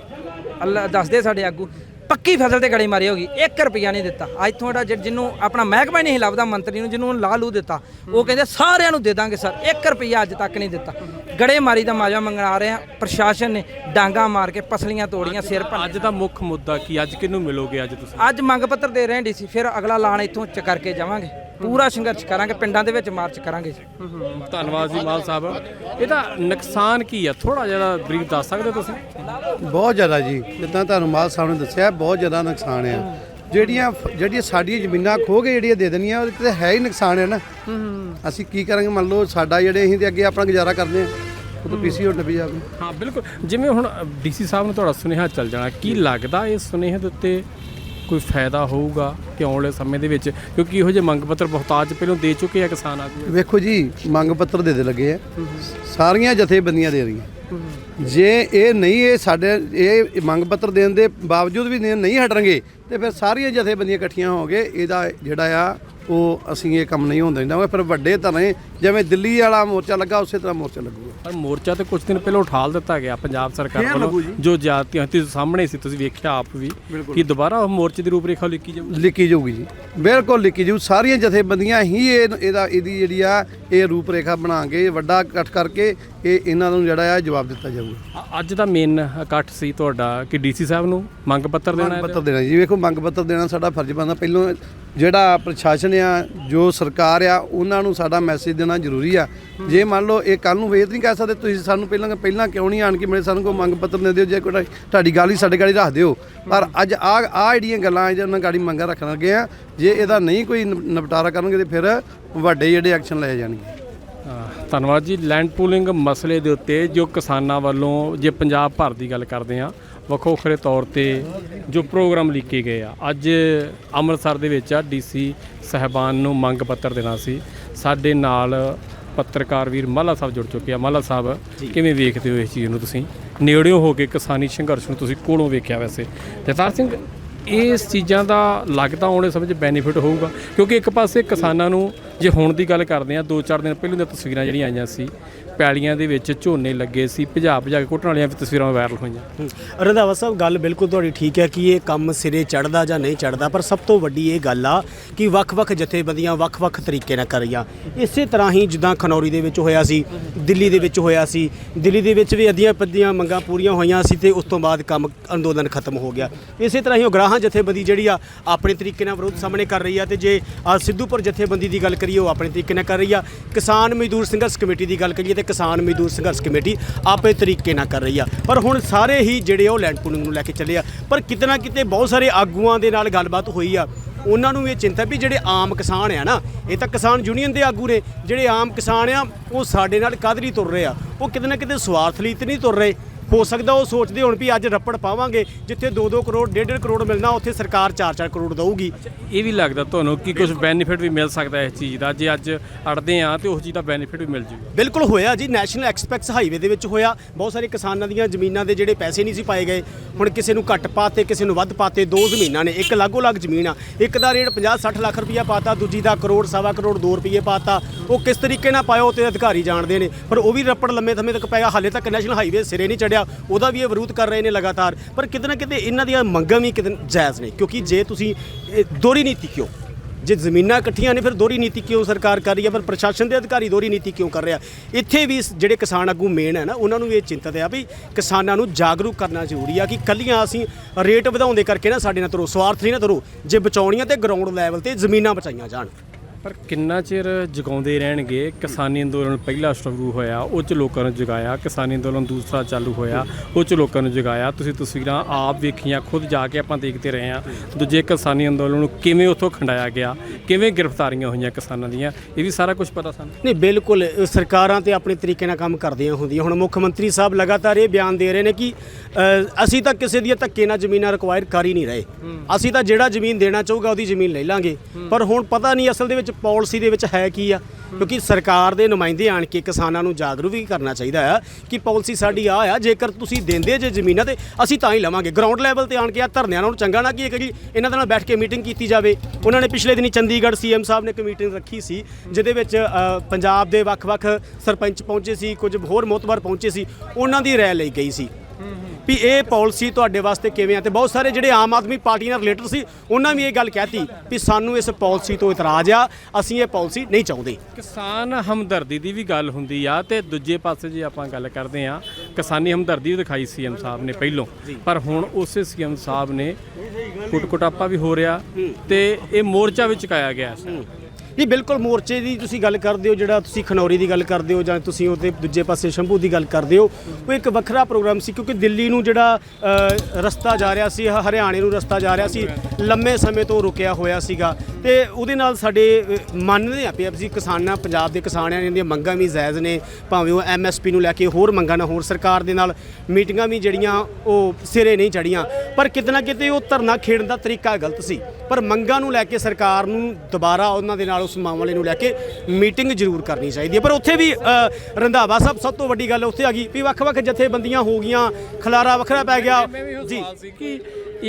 ਅੱਲਾ ਦੱਸਦੇ ਸਾਡੇ ਆਗੂ ਪੱਕੀ ਫਸਲ ਤੇ ਗੜੇਮਾਰੀ ਹੋ ਗਈ 1 ਰੁਪਿਆ ਨਹੀਂ ਦਿੱਤਾ। ਅੱਜ ਤੋਂ ਜਿਹੜਾ ਜਿਹਨੂੰ ਆਪਣਾ ਮਹਿਕਮਾ ਹੀ ਨਹੀਂ ਲੱਭਦਾ ਮੰਤਰੀ ਨੂੰ ਜਿਹਨੂੰ ਲਾ ਲੂ ਦਿੱਤਾ ਉਹ ਕਹਿੰਦੇ ਸਾਰਿਆਂ ਨੂੰ ਦੇ ਦਾਂਗੇ ਸਰ। 1 ਰੁਪਿਆ ਅੱਜ ਤੱਕ ਨਹੀਂ ਦਿੱਤਾ। ਗੜੇਮਾਰੀ ਦਾ ਮਾਜਾ ਮੰਗਣ ਆ ਰਹੇ ਆ। ਪ੍ਰਸ਼ਾਸਨ ਨੇ ਡਾਂਗਾ ਮਾਰ ਕੇ ਪਸਲੀਆਂ ਤੋੜੀਆਂ ਸਿਰ ਭੰਨੇ। ਅੱਜ ਦਾ ਮੁੱਖ ਮੁੱਦਾ ਕੀ? ਅੱਜ ਕਿਹਨੂੰ ਮਿਲੋਗੇ ਅੱਜ ਤੁਸੀਂ? ਅੱਜ ਮੰਗ ਪੱਤਰ ਦੇ ਰਹੇ ਡੀਸੀ ਫਿਰ ਅਗਲਾ ਲਾਣ ਇੱਥੋਂ ਚ ਕਰਕੇ ਜਾਵਾਂਗੇ। ਪੂਰਾ ਸੰਘਰਸ਼ ਕਰਾਂਗੇ ਪਿੰਡਾਂ ਦੇ ਵਿੱਚ ਮਾਰਚ ਕਰਾਂਗੇ ਜੀ। ਧੰਨਵਾਦ ਜੀ ਮਾਲ ਸਾਹਿਬ। ਇਹਦਾ ਨੁਕਸਾਨ ਕੀ ਆ? ਥੋੜਾ ਜਿਹਾ ਬਰੀਫ ਦੱਸ ਸਕਦੇ ਤੁਸੀਂ? ਬਹੁਤ ਜ਼ਿਆਦਾ ਜੀ। ਜਿੱਦਾਂ ਤੁਹਾਨੂੰ ਮਾਲ ਸਾਹਿਬ ਨੇ ਦੱਸਿਆ ਬਹੁਤ ਜ਼ਿਆਦਾ ਨੁਕਸਾਨ ਆ। ਜਿਹੜੀਆਂ ਜਿਹੜੀਆਂ ਸਾਡੀਆਂ ਜ਼ਮੀਨਾਂ ਖੋ ਕੇ ਜਿਹੜੀਆਂ ਦੇ ਦੇਣੀਆਂ ਉਹਦੇ ਤੇ ਹੈ ਹੀ ਨੁਕਸਾਨ ਹੈ ਨਾ ਅਸੀਂ ਕੀ ਕਰਾਂਗੇ? ਮੰਨ ਲਓ ਸਾਡਾ ਜਿਹੜੇ ਅਸੀਂ ਤੇ ਅੱਗੇ ਆਪਣਾ ਗੁਜ਼ਾਰਾ ਕਰਦੇ ਆ ਉਹ ਤਾਂ ਪੀਸੀ ਉੱਡ ਵੀ ਜਾਵੇ। ਹਾਂ ਬਿਲਕੁਲ। ਜਿਵੇਂ ਹੁਣ ਡੀਸੀ ਸਾਹਿਬ ਨੂੰ ਤੁਹਾਡਾ ਸੁਨੇਹਾ ਚੱਲ ਜਾਣਾ ਕੀ ਲੱਗਦਾ ਇਹ ਸੁਨੇਹੇ ਦੇ ਉੱਤੇ ਕੋਈ ਫਾਇਦਾ ਹੋਊਗਾ ਕਿ ਆਉਣ ਵਾਲੇ ਸਮੇਂ ਦੇ ਵਿੱਚ? ਕਿਉਂਕਿ ਇਹੋ ਜਿਹੇ ਮੰਗ ਪੱਤਰ ਬਹੁਤਾਜ ਪਹਿਲਾਂ ਦੇ ਚੁੱਕੇ ਆ ਕਿਸਾਨ ਆਗੂ ਵੇਖੋ ਜੀ ਮੰਗ ਪੱਤਰ ਦੇ ਦੇ ਲੱਗੇ ਆ। ਸਾਰੀਆਂ ਜਥੇਬੰਦੀਆਂ ਦੇ ਰਹੀਆਂ। ਜੇ ਇਹ ਨਹੀਂ ਇਹ ਸਾਡੇ ਇਹ ਮੰਗ ਪੱਤਰ ਦੇਣ ਦੇ ਬਾਵਜੂਦ ਵੀ ਨਹੀਂ- ਹਟਣਗੇ ਤੇ ਫਿਰ ਸਾਰੀਆਂ ਜਥੇਬੰਦੀਆਂ ਇਕੱਠੀਆਂ ਹੋ ਕੇ ਇਹਦਾ ਜਿਹੜਾ ਆ ਉਹ ਅਸੀਂ ਇਹ ਕੰਮ ਨਹੀਂ ਹੋਣ ਦਿੰਦਾ ਫਿਰ ਵੱਡੇ ਧਰਨੇ ਜਿਵੇਂ ਦਿੱਲੀ ਵਾਲਾ ਮੋਰਚਾ ਲੱਗਾ ਉਸੇ ਤਰ੍ਹਾਂ ਮੋਰਚਾ ਲੱਗੂਗਾ। ਪਰ ਮੋਰਚਾ ਤੇ ਕੁਝ ਦਿਨ ਪਹਿਲਾਂ ਉਠਾਲ ਦਿੱਤਾ ਗਿਆ ਪੰਜਾਬ ਸਰਕਾਰ ਵੱਲੋਂ ਜੀ। ਜਾਤੀਆਂ ਤੇ ਸਾਹਮਣੇ ਸੀ ਤੁਸੀਂ ਵੇਖਿਆ ਆਪ ਵੀ ਕਿ ਦੁਬਾਰਾ ਉਹ ਮੋਰਚੇ ਦੀ ਰੂਪਰੇਖਾ ਲਿਖੀ ਜਾਊ ਲਿਖੀ ਜਾਊਗੀ ਜੀ। ਬਿਲਕੁਲ ਲਿਖੀ ਜਾਊ। ਸਾਰੀਆਂ ਜਥੇਬੰਦੀਆਂ ਹੀ ਇਹ ਇਹਦਾ ਇਹਦੀ ਜਿਹੜੀ ਆ ਇਹ ਰੂਪ ਰੇਖਾ ਬਣਾ ਕੇ ਵੱਡਾ ਇਕੱਠ ਕਰਕੇ ਇਹ ਇਹਨਾਂ ਨੂੰ ਜਿਹੜਾ ਆ ਜਵਾਬ ਦਿੱਤਾ ਜਾਊਗਾ। ਅੱਜ ਦਾ ਮੇਨ ਇਕੱਠ ਸੀ ਤੁਹਾਡਾ ਕਿ ਡੀਸੀ ਸਾਹਿਬ ਨੂੰ ਮੰਗ ਪੱਤਰ ਦੇਣਾ ਮੰਗ ਪੱਤਰ ਦੇਣਾ ਜੀ। ਵੇਖੋ ਮੰਗ ਪੱਤਰ ਦੇਣਾ ਸਾਡਾ ਫਰਜ਼ ਬਣਦਾ। ਪਹਿਲੋਂ ਜਿਹੜਾ ਪ੍ਰਸ਼ਾਸਨ ਆ ਜੋ ਸਰਕਾਰ ਆ ਉਹਨਾਂ ਨੂੰ ਸਾਡਾ ਮੈਸੇਜ ਦੇਣਾ ਜ਼ਰੂਰੀ ਆ। ਜੇ ਮੰਨ ਲਓ ਇਹ ਕੱਲ ਨੂੰ ਵੇਤ ਨਹੀਂ ਕਹਿ ਸਕਦੇ ਤੁਸੀਂ ਸਾਨੂੰ ਪਹਿਲਾਂ ਪਹਿਲਾਂ ਕਿਉਂ ਨਹੀਂ ਆਣ ਕੇ ਮੇਰੇ ਸਾਨੂੰ ਕੋਈ ਮੰਗ ਪੱਤਰ ਦੇ ਦਿਓ ਜੇ ਕੋਈ ਤੁਹਾਡੀ ਗੱਲ ਹੀ ਸਾਡੇ ਗਾੜੀ ਰੱਖ ਦਿਓ। ਪਰ ਅੱਜ ਆ ਆ ਜਿਹੜੀਆਂ ਗੱਲਾਂ ਜਿਹਨਾਂ ਗਾੜੀ ਮੰਗਾਂ ਰੱਖਣ ਲੱਗੇ ਆ ਜੇ ਇਹਦਾ ਨਹੀਂ ਕੋਈ ਨਿਪ- ਨਿਪਟਾਰਾ ਕਰਨਗੇ ਤੇ ਫਿਰ ਵੱਡੇ ਜਿਹੜੇ ਐਕਸ਼ਨ ਲਏ ਜਾਣਗੇ। ਧੰਨਵਾਦ ਜੀ। ਲੈਂਡ ਪੂਲਿੰਗ ਮਸਲੇ ਦੇ ਉੱਤੇ ਜੋ ਕਿਸਾਨਾਂ ਵੱਲੋਂ ਜੇ ਪੰਜਾਬ ਭਰ ਦੀ ਗੱਲ ਕਰਦੇ ਆ ਵੱਖੋ ਵੱਖਰੇ ਤੌਰ ਤੇ ਜੋ ਪ੍ਰੋਗਰਾਮ ਲਿਖੇ ਗਏ ਆ ਅੱਜ ਅੰਮ੍ਰਿਤਸਰ ਦੇ ਵਿੱਚ ਆ ਡੀਸੀ ਸਹਿਬਾਨ ਨੂੰ ਮੰਗ ਪੱਤਰ ਦੇਣਾ ਸੀ। ਸਾਡੇ ਨਾਲ ਪੱਤਰਕਾਰ ਵੀਰ ਮਾਲਾ ਸਾਹਿਬ ਜੁੜ ਚੁੱਕੇ ਆ। ਮਾਲਾ ਸਾਹਿਬ ਕਿਵੇਂ ਵੇਖਦੇ ਹੋ ਇਸ ਚੀਜ਼ ਨੂੰ ਤੁਸੀਂ? ਨੇੜਿਓਂ ਹੋ ਕੇ ਕਿਸਾਨੀ ਸੰਘਰਸ਼ ਨੂੰ ਤੁਸੀਂ ਕੋਲੋਂ ਵੇਖਿਆ ਵੈਸੇ? ਜਤਾਰ ਸਿੰਘ ਇਸ ਚੀਜ਼ਾਂ ਦਾ ਲੱਗਦਾ ਆਉਣੇ ਸਮਝ ਬੈਨੀਫਿਟ ਹੋਊਗਾ ਕਿਉਂਕਿ ਇੱਕ ਪਾਸੇ ਕਿਸਾਨਾਂ ਨੂੰ ਜੇ ਹੁਣ ਦੀ ਗੱਲ ਕਰਦੇ ਆ ਦੋ ਚਾਰ ਦਿਨ ਪਹਿਲਾਂ ਦੀਆਂ ਤਸਵੀਰਾਂ ਜਿਹੜੀਆਂ ਆਈਆਂ ਸੀ ਪੈਲੀਆਂ ਦੇ ਵਿੱਚ ਝੋਨੇ ਲੱਗੇ ਸੀ, ਭਜਾ ਭਜਾ ਕੇ ਕੁੱਟਣ ਵਾਲੀਆਂ ਵੀ ਤਸਵੀਰਾਂ ਵਾਇਰਲ ਹੋਈਆਂ। ਰੰਧਾਵਾ ਸਾਹਿਬ, ਗੱਲ ਬਿਲਕੁਲ ਤੁਹਾਡੀ ਠੀਕ ਹੈ ਕਿ ਇਹ ਕੰਮ ਸਿਰੇ ਚੜਦਾ ਜਾਂ ਨਹੀਂ ਚੜਦਾ ਪਰ ਸਭ ਤੋਂ ਵੱਡੀ ਇਹ ਗੱਲ ਆ ਕਿ ਵੱਖ-ਵੱਖ ਜਥੇਬੰਦੀਆਂ ਵੱਖ-ਵੱਖ ਤਰੀਕੇ ਨਾਲ ਕਰ ਰਹੀਆਂ। ਇਸੇ ਤਰ੍ਹਾਂ ਹੀ ਜਿੱਦਾਂ ਖਨੌਰੀ ਦੇ ਵਿੱਚ ਹੋਇਆ ਸੀ, ਦਿੱਲੀ ਦੇ ਵਿੱਚ ਹੋਇਆ ਸੀ, ਦਿੱਲੀ ਦੇ ਵਿੱਚ ਵੀ ਅਧੀਆਂ ਪੱਦੀਆਂ ਮੰਗਾਂ ਪੂਰੀਆਂ ਹੋਈਆਂ ਸੀ ਤੇ ਉਸ ਤੋਂ ਬਾਅਦ ਕੰਮ ਅੰਦੋਲਨ ਖਤਮ ਹੋ ਗਿਆ। ਇਸੇ ਤਰ੍ਹਾਂ ਹੀ ਉਗਰਾਹਾਂ ਜਥੇਬੰਦੀ ਜਿਹੜੀ ਆ, ਆਪਣੇ ਤਰੀਕੇ ਨਾਲ ਵਿਰੋਧ ਸਾਹਮਣੇ ਕਰ ਰਹੀ ਆ ਤੇ ਜੇ ਆ ਸਿੱਧੂਪੁਰ ਜਥੇਬੰਦੀ ਦੀ ਗੱਲ ਕਰੀਏ, ਉਹ ਆਪਣੇ ਤਰੀਕੇ ਨਾਲ ਕਰ ਰਹੀ ਆ। ਕਿਸਾਨ ਮਜ਼ਦੂਰ ਸੰਘਰਸ਼ ਕਮੇਟੀ ਦੀ ਗੱਲ ਕਰੀਏ ਤੇ ਕਿਸਾਨ ਮਜ਼ਦੂਰ ਸੰਘਰਸ਼ ਕਮੇਟੀ ਆਪੇ ਤਰੀਕੇ ਨਾਲ ਕਰ ਰਹੀ ਆ। ਪਰ ਹੁਣ ਸਾਰੇ ਹੀ ਜਿਹੜੇ ਉਹ ਲੈਂਡ ਪੂਲਿੰਗ ਨੂੰ ਲੈ ਕੇ ਚੱਲੇ ਆ। ਪਰ ਕਿਤੇ ਨਾ ਕਿਤੇ ਬਹੁਤ ਸਾਰੇ ਆਗੂਆਂ ਦੇ ਨਾਲ ਗੱਲਬਾਤ ਹੋਈ ਆ। ਉਹਨਾਂ ਨੂੰ ਇਹ ਚਿੰਤਾ ਵੀ ਜਿਹੜੇ ਆਮ ਕਿਸਾਨ ਆ ਨਾ, ਇਹ ਤਾਂ ਕਿਸਾਨ ਯੂਨੀਅਨ ਦੇ ਆਗੂ ਨੇ। ਜਿਹੜੇ ਆਮ ਕਿਸਾਨ ਆ, ਉਹ ਸਾਡੇ ਨਾਲ ਕਾਦਰੀ ਤੁਰ ਰਹੇ ਆ? ਉਹ ਕਿਤੇ ਨਾ ਕਿਤੇ ਸਵਾਰਥ ਲਈ ਤੇ ਨਹੀਂ ਤੁਰ ਰਹੇ। ਹੋ ਸਕਦਾ ਉਹ ਸੋਚਦੇ ਹੁਣ ਵੀ ਅੱਜ ਰੱਪੜ ਪਾਵਾਂਗੇ ਜਿੱਥੇ 2-2 ਕਰੋੜ 1.5 ਕਰੋੜ ਮਿਲਣਾ ਉੱਥੇ ਸਰਕਾਰ 4-4 ਕਰੋੜ ਦਊਗੀ। ਇਹ ਵੀ ਲੱਗਦਾ ਤੁਹਾਨੂੰ ਕਿ ਕੁਝ ਬੈਨੀਫਿਟ ਵੀ ਮਿਲ ਸਕਦਾ ਇਸ ਚੀਜ਼ ਦਾ? ਜੇ ਅੱਜ ਅੜਦੇ ਆ ਤੇ ਉਸ ਚੀਜ਼ ਦਾ ਬੈਨੀਫਿਟ ਵੀ ਮਿਲ ਜੂਗਾ ਬਿਲਕੁਲ ਹੋਇਆ ਜੀ ਨੈਸ਼ਨਲ ਐਕਸਪੈਕਸ ਹਾਈਵੇ ਦੇ ਵਿੱਚ ਹੋਇਆ। ਬਹੁਤ ਸਾਰੇ ਕਿਸਾਨਾਂ ਦੀਆਂ ਜ਼ਮੀਨਾਂ ਦੇ ਜਿਹੜੇ ਪੈਸੇ ਨਹੀਂ ਸੀ ਪਾਏ ਗਏ। ਹੁਣ ਕਿਸੇ ਨੂੰ ਘੱਟ ਪਾਤੇ ਕਿਸੇ ਨੂੰ ਵੱਧ ਪਾਤੇ ਦੋ ਜ਼ਮੀਨਾਂ ਨੇ ਇੱਕ ਲਾਗੋ ਲੱਗ ਜ਼ਮੀਨ ਆ। ਇੱਕ ਦਾ ਰੇਟ 50-60 ਲੱਖ ਰੁਪਈਆ ਪਾਤਾ ਦੂਜੀ ਦਾ ਕਰੋੜ ਸਵਾ ਕਰੋੜ 2 ਰੁਪਏ ਪਾਤਾ। ਉਹ ਕਿਸ ਤਰੀਕੇ ਨਾਲ ਪਾਇਓ ਤੇ ਅਧਿਕਾਰੀ ਜਾਣਦੇ ਨੇ। ਪਰ ਉਹ ਵੀ ਰੱਪੜ ਲੰਮੇ ਸਮੇਂ ਤੱਕ ਪੈਗਾ ਹਾਲੇ ਤੱਕ ਨੈਸ਼ਨਲ ਹਾਈਵੇ ਸਿਰੇ ਨਹੀਂ ਚੜਿਆ। ਉਹਦਾ ਵੀ ਇਹ ਵਿਰੋਧ ਕਰ ਰਹੇ ਨੇ ਲਗਾਤਾਰ। ਪਰ ਕਿਤੇ ਨਾ ਕਿਤੇ ਇਹਨਾਂ ਦੀਆਂ ਮੰਗਾਂ ਵੀ ਕਿਤੇ ਜਾਇਜ਼ ਨੇ, ਕਿਉਂਕਿ ਜੇ ਤੁਸੀਂ, ਇਹ ਦੋਹਰੀ ਨੀਤੀ ਕਿਉਂ? ਜੇ ਜ਼ਮੀਨਾਂ ਇਕੱਠੀਆਂ ਨੇ, ਫਿਰ ਦੋਹਰੀ ਨੀਤੀ ਕਿਉਂ ਸਰਕਾਰ ਕਰ ਰਹੀ ਹੈ? ਪਰ ਪ੍ਰਸ਼ਾਸਨ ਦੇ ਅਧਿਕਾਰੀ ਦੋਹਰੀ ਨੀਤੀ ਕਿਉਂ ਕਰ ਰਿਹਾ? ਇੱਥੇ ਵੀ ਜਿਹੜੇ ਕਿਸਾਨ ਆਗੂ ਮੇਨ ਹੈ ਨਾ, ਉਹਨਾਂ ਨੂੰ ਇਹ ਚਿੰਤਤ ਆ ਵੀ ਕਿਸਾਨਾਂ ਨੂੰ ਜਾਗਰੂਕ ਕਰਨਾ ਜ਼ਰੂਰੀ ਆ ਕਿ ਕੱਲੀਆਂ ਅਸੀਂ ਰੇਟ ਵਧਾਉਂਦੇ ਕਰਕੇ ਨਾ ਸਾਡੇ ਨਾਲ ਤਰੋ, ਸਵਾਰਥ ਨਹੀਂ ਨਾ ਤਰੋ, ਜੇ ਬਚਾਉਣੀਆਂ ਤੇ ਗਰਾਊਂਡ ਲੈਵਲ ਤੇ ਜ਼ਮੀਨਾਂ ਬਚਾਈਆਂ ਜਾਣ। ਪਰ ਕਿੰਨਾ ਚਿਰ ਜਗਾਉਂਦੇ ਰਹਿਣਗੇ? ਕਿਸਾਨੀ ਅੰਦੋਲਨ ਪਹਿਲਾ ਸ਼ੁਰੂ ਹੋਇਆ ਉਹ ਚ ਲੋਕਾਂ ਨੂੰ ਜਗਾਇਆ। ਕਿਸਾਨੀ ਅੰਦੋਲਨ ਦੂਸਰਾ ਚਾਲੂ ਹੋਇਆ ਉਹ ਚ ਲੋਕਾਂ ਨੂੰ ਜਗਾਇਆ। ਤੁਸੀਂ ਤਸਵੀਰਾਂ ਆਪ ਵੇਖੀਆਂ ਖੁਦ ਜਾ ਕੇ ਆਪਾਂ ਦੇਖਦੇ ਰਹੇ ਹਾਂ। ਦੂਜੇ ਕਿਸਾਨੀ ਅੰਦੋਲਨ ਨੂੰ ਕਿਵੇਂ ਉੱਥੋਂ ਖੰਡਾਇਆ ਗਿਆ? ਕਿਵੇਂ ਗ੍ਰਿਫਤਾਰੀਆਂ ਹੋਈਆਂ ਕਿਸਾਨਾਂ ਦੀਆਂ? ਇਹ ਵੀ ਸਾਰਾ ਕੁਝ ਪਤਾ ਸਾਨੂੰ। ਨਹੀਂ ਬਿਲਕੁਲ ਸਰਕਾਰਾਂ ਤੇ ਆਪਣੇ ਤਰੀਕੇ ਨਾਲ ਕੰਮ ਕਰਦੀਆਂ ਹੁੰਦੀਆਂ ਹੁਣ। ਮੁੱਖ ਮੰਤਰੀ ਸਾਹਿਬ ਲਗਾਤਾਰ ਇਹ ਬਿਆਨ ਦੇ ਰਹੇ ਨੇ ਕਿ ਅਸੀਂ ਤਾਂ ਕਿਸੇ ਦੀਆਂ ਧੱਕੇ ਨਾਲ ਜ਼ਮੀਨਾਂ ਰਿਕਵਾਇਰ ਕਰ ਹੀ ਨਹੀਂ ਰਹੇ। ਅਸੀਂ ਤਾਂ ਜਿਹੜਾ ਜ਼ਮੀਨ ਦੇਣਾ ਚਾਹੂਗਾ ਉਹਦੀ ਜ਼ਮੀਨ ਲੈ ਲਾਂਗੇ। ਪਰ ਹੁਣ ਪਤਾ ਨਹੀਂ ਅਸਲ ਦੇ ਵਿੱਚ ਪਾਲਿਸੀ ਦੇ ਵਿੱਚ ਹੈ ਕੀ ਆ? ਕਿਉਂਕਿ ਸਰਕਾਰ ਦੇ ਨੁਮਾਇੰਦੇ ਆਣ ਕੇ ਕਿਸਾਨਾਂ ਨੂੰ ਜਾਗਰੂਕ ਵੀ ਕਰਨਾ ਚਾਹੀਦਾ ਆ ਕਿ ਪਾਲਿਸੀ ਸਾਡੀ ਆ ਆ, ਜੇਕਰ ਤੁਸੀਂ ਦਿੰਦੇ ਜੇ ਜ਼ਮੀਨਾਂ ਤੇ, ਅਸੀਂ ਤਾਂ ਹੀ ਲਵਾਂਗੇ। ਗਰਾਊਂਡ ਲੈਵਲ ਤੇ ਆਣ ਕੇ ਆ ਧਰਨਿਆਂ ਨਾਲ ਚੰਗਾ ਨਾ ਕੀ ਹੈ ਕਿ ਇਹਨਾਂ ਦੇ ਨਾਲ ਬੈਠ ਕੇ ਮੀਟਿੰਗ ਕੀਤੀ ਜਾਵੇ। ਉਹਨਾਂ ਨੇ ਪਿਛਲੇ ਦਿਨੀ ਚੰਡੀਗੜ੍ਹ ਸੀਐਮ ਸਾਹਿਬ ਨੇ ਇੱਕ ਮੀਟਿੰਗ ਰੱਖੀ ਸੀ, ਜਿਹਦੇ ਵਿੱਚ ਪੰਜਾਬ ਦੇ ਵੱਖ-ਵੱਖ ਸਰਪੰਚ ਪਹੁੰਚੇ ਸੀ, ਕੁਝ ਹੋਰ ਮੋਤਬਰ ਪਹੁੰਚੇ ਸੀ, ਉਹਨਾਂ ਦੀ ਰਾਏ ਲਈ ਗਈ ਸੀ। ਵੀ ਇਹ ਪਾਲਿਸੀ ਤੁਹਾਡੇ ਵਾਸਤੇ ਕਿਵੇਂ ਆ? ਤੇ ਬਹੁਤ ਸਾਰੇ ਜਿਹੜੇ ਆਮ ਆਦਮੀ ਪਾਰਟੀ ਨਾਲ ਰਿਲੇਟਡ ਸੀ ਉਹਨਾਂ ਵੀ ਇਹ ਗੱਲ ਕਹਿਤੀ ਵੀ ਸਾਨੂੰ ਇਸ ਪਾਲਿਸੀ ਤੋਂ ਇਤਰਾਜ਼ ਆ ਅਸੀਂ ਇਹ ਪਾਲਿਸੀ ਨਹੀਂ ਚਾਹੁੰਦੇ। ਕਿਸਾਨ ਹਮਦਰਦੀ ਦੀ ਵੀ ਗੱਲ ਹੁੰਦੀ ਆ ਤੇ ਦੂਜੇ ਪਾਸੇ ਜੇ ਆਪਾਂ ਗੱਲ ਕਰਦੇ ਆ ਕਿਸਾਨੀ ਹਮਦਰਦੀ ਵੀ ਦਿਖਾਈ ਸੀਐਮ ਸਾਹਿਬ ਨੇ ਪਹਿਲੋਂ। ਪਰ ਹੁਣ ਉਸੇ ਸੀਐਮ ਸਾਹਿਬ ਨੇ ਕੁੱਟ ਕੁਟਾਪਾ ਵੀ ਹੋ ਰਿਹਾ ਤੇ ਇਹ ਮੋਰਚਾ ਵੀ ਚੁਕਾਇਆ ਗਿਆ ਹੈ। ਜੀ ਬਿਲਕੁਲ ਮੋਰਚੇ ਦੀ ਤੁਸੀਂ ਗੱਲ ਕਰਦੇ ਹੋ ਜਿਹੜਾ ਤੁਸੀਂ ਖਨੌਰੀ ਦੀ ਗੱਲ ਕਰਦੇ ਹੋ ਜਾਂ ਤੁਸੀਂ ਉਹਦੇ ਦੂਜੇ ਪਾਸੇ ਸ਼ੰਭੂ ਦੀ ਗੱਲ ਕਰਦੇ ਹੋ ਉਹ ਇੱਕ ਵੱਖਰਾ ਪ੍ਰੋਗਰਾਮ ਸੀ ਕਿਉਂਕਿ ਦਿੱਲੀ ਨੂੰ ਜਿਹੜਾ ਰਸਤਾ ਜਾ ਰਿਹਾ ਸੀ ਹਰਿਆਣੇ ਨੂੰ ਰਸਤਾ ਜਾ ਰਿਹਾ ਸੀ ਲੰਮੇ ਸਮੇਂ ਤੋਂ ਰੁਕਿਆ ਹੋਇਆ ਸੀਗਾ ਤੇ ਉਹਦੇ ਨਾਲ ਸਾਡੇ ਅ, ਮੰਨਦੇ ਆ ਵੀ ਅਸੀਂ ਕਿਸਾਨਾਂ ਪੰਜਾਬ ਦੇ ਕਿਸਾਨਾਂ ਦੀਆਂ ਮੰਗਾਂ ਵੀ ਜਾਇਜ਼ ਨੇ ਭਾਵੇਂ ਉਹ ਐਮਐਸਪੀ ਨੂੰ ਲੈ ਕੇ ਹੋਰ ਮੰਗਾਂ ਨਾਲ ਹੋਰ ਸਰਕਾਰ ਦੇ ਨਾਲ ਮੀਟਿੰਗਾਂ ਵੀ ਜਿਹੜੀਆਂ ਉਹ ਸਿਰੇ ਨਹੀਂ ਚੜੀਆਂ ਪਰ ਕਿਤੇ ਨਾ ਕਿਤੇ ਉਹ ਧਰਨਾ ਖੇਡਣ ਦਾ ਤਰੀਕਾ ਗਲਤ ਸੀ ਪਰ ਮੰਗਾਂ ਨੂੰ ਲੈ ਕੇ ਸਰਕਾਰ ਨੂੰ ਦੁਬਾਰਾ ਉਹਨਾਂ ਦੇ ਨਾਲ ਉਸ ਮਾਮਲੇ ਨੂੰ ਲੈ ਕੇ ਮੀਟਿੰਗ ਜ਼ਰੂਰ ਕਰਨੀ ਚਾਹੀਦੀ ਹੈ। ਪਰ ਉੱਥੇ ਵੀ ਰੰਧਾਵਾ ਸਾਹਿਬ ਸਭ ਤੋਂ ਵੱਡੀ ਗੱਲ ਉੱਥੇ ਆ ਗਈ ਵੀ ਵੱਖ-ਵੱਖ ਜਥੇਬੰਦੀਆਂ ਹੋ ਗਈਆਂ ਖਲਾਰਾ ਵੱਖਰਾ ਪੈ ਗਿਆ। ਜੀ। ਕਿ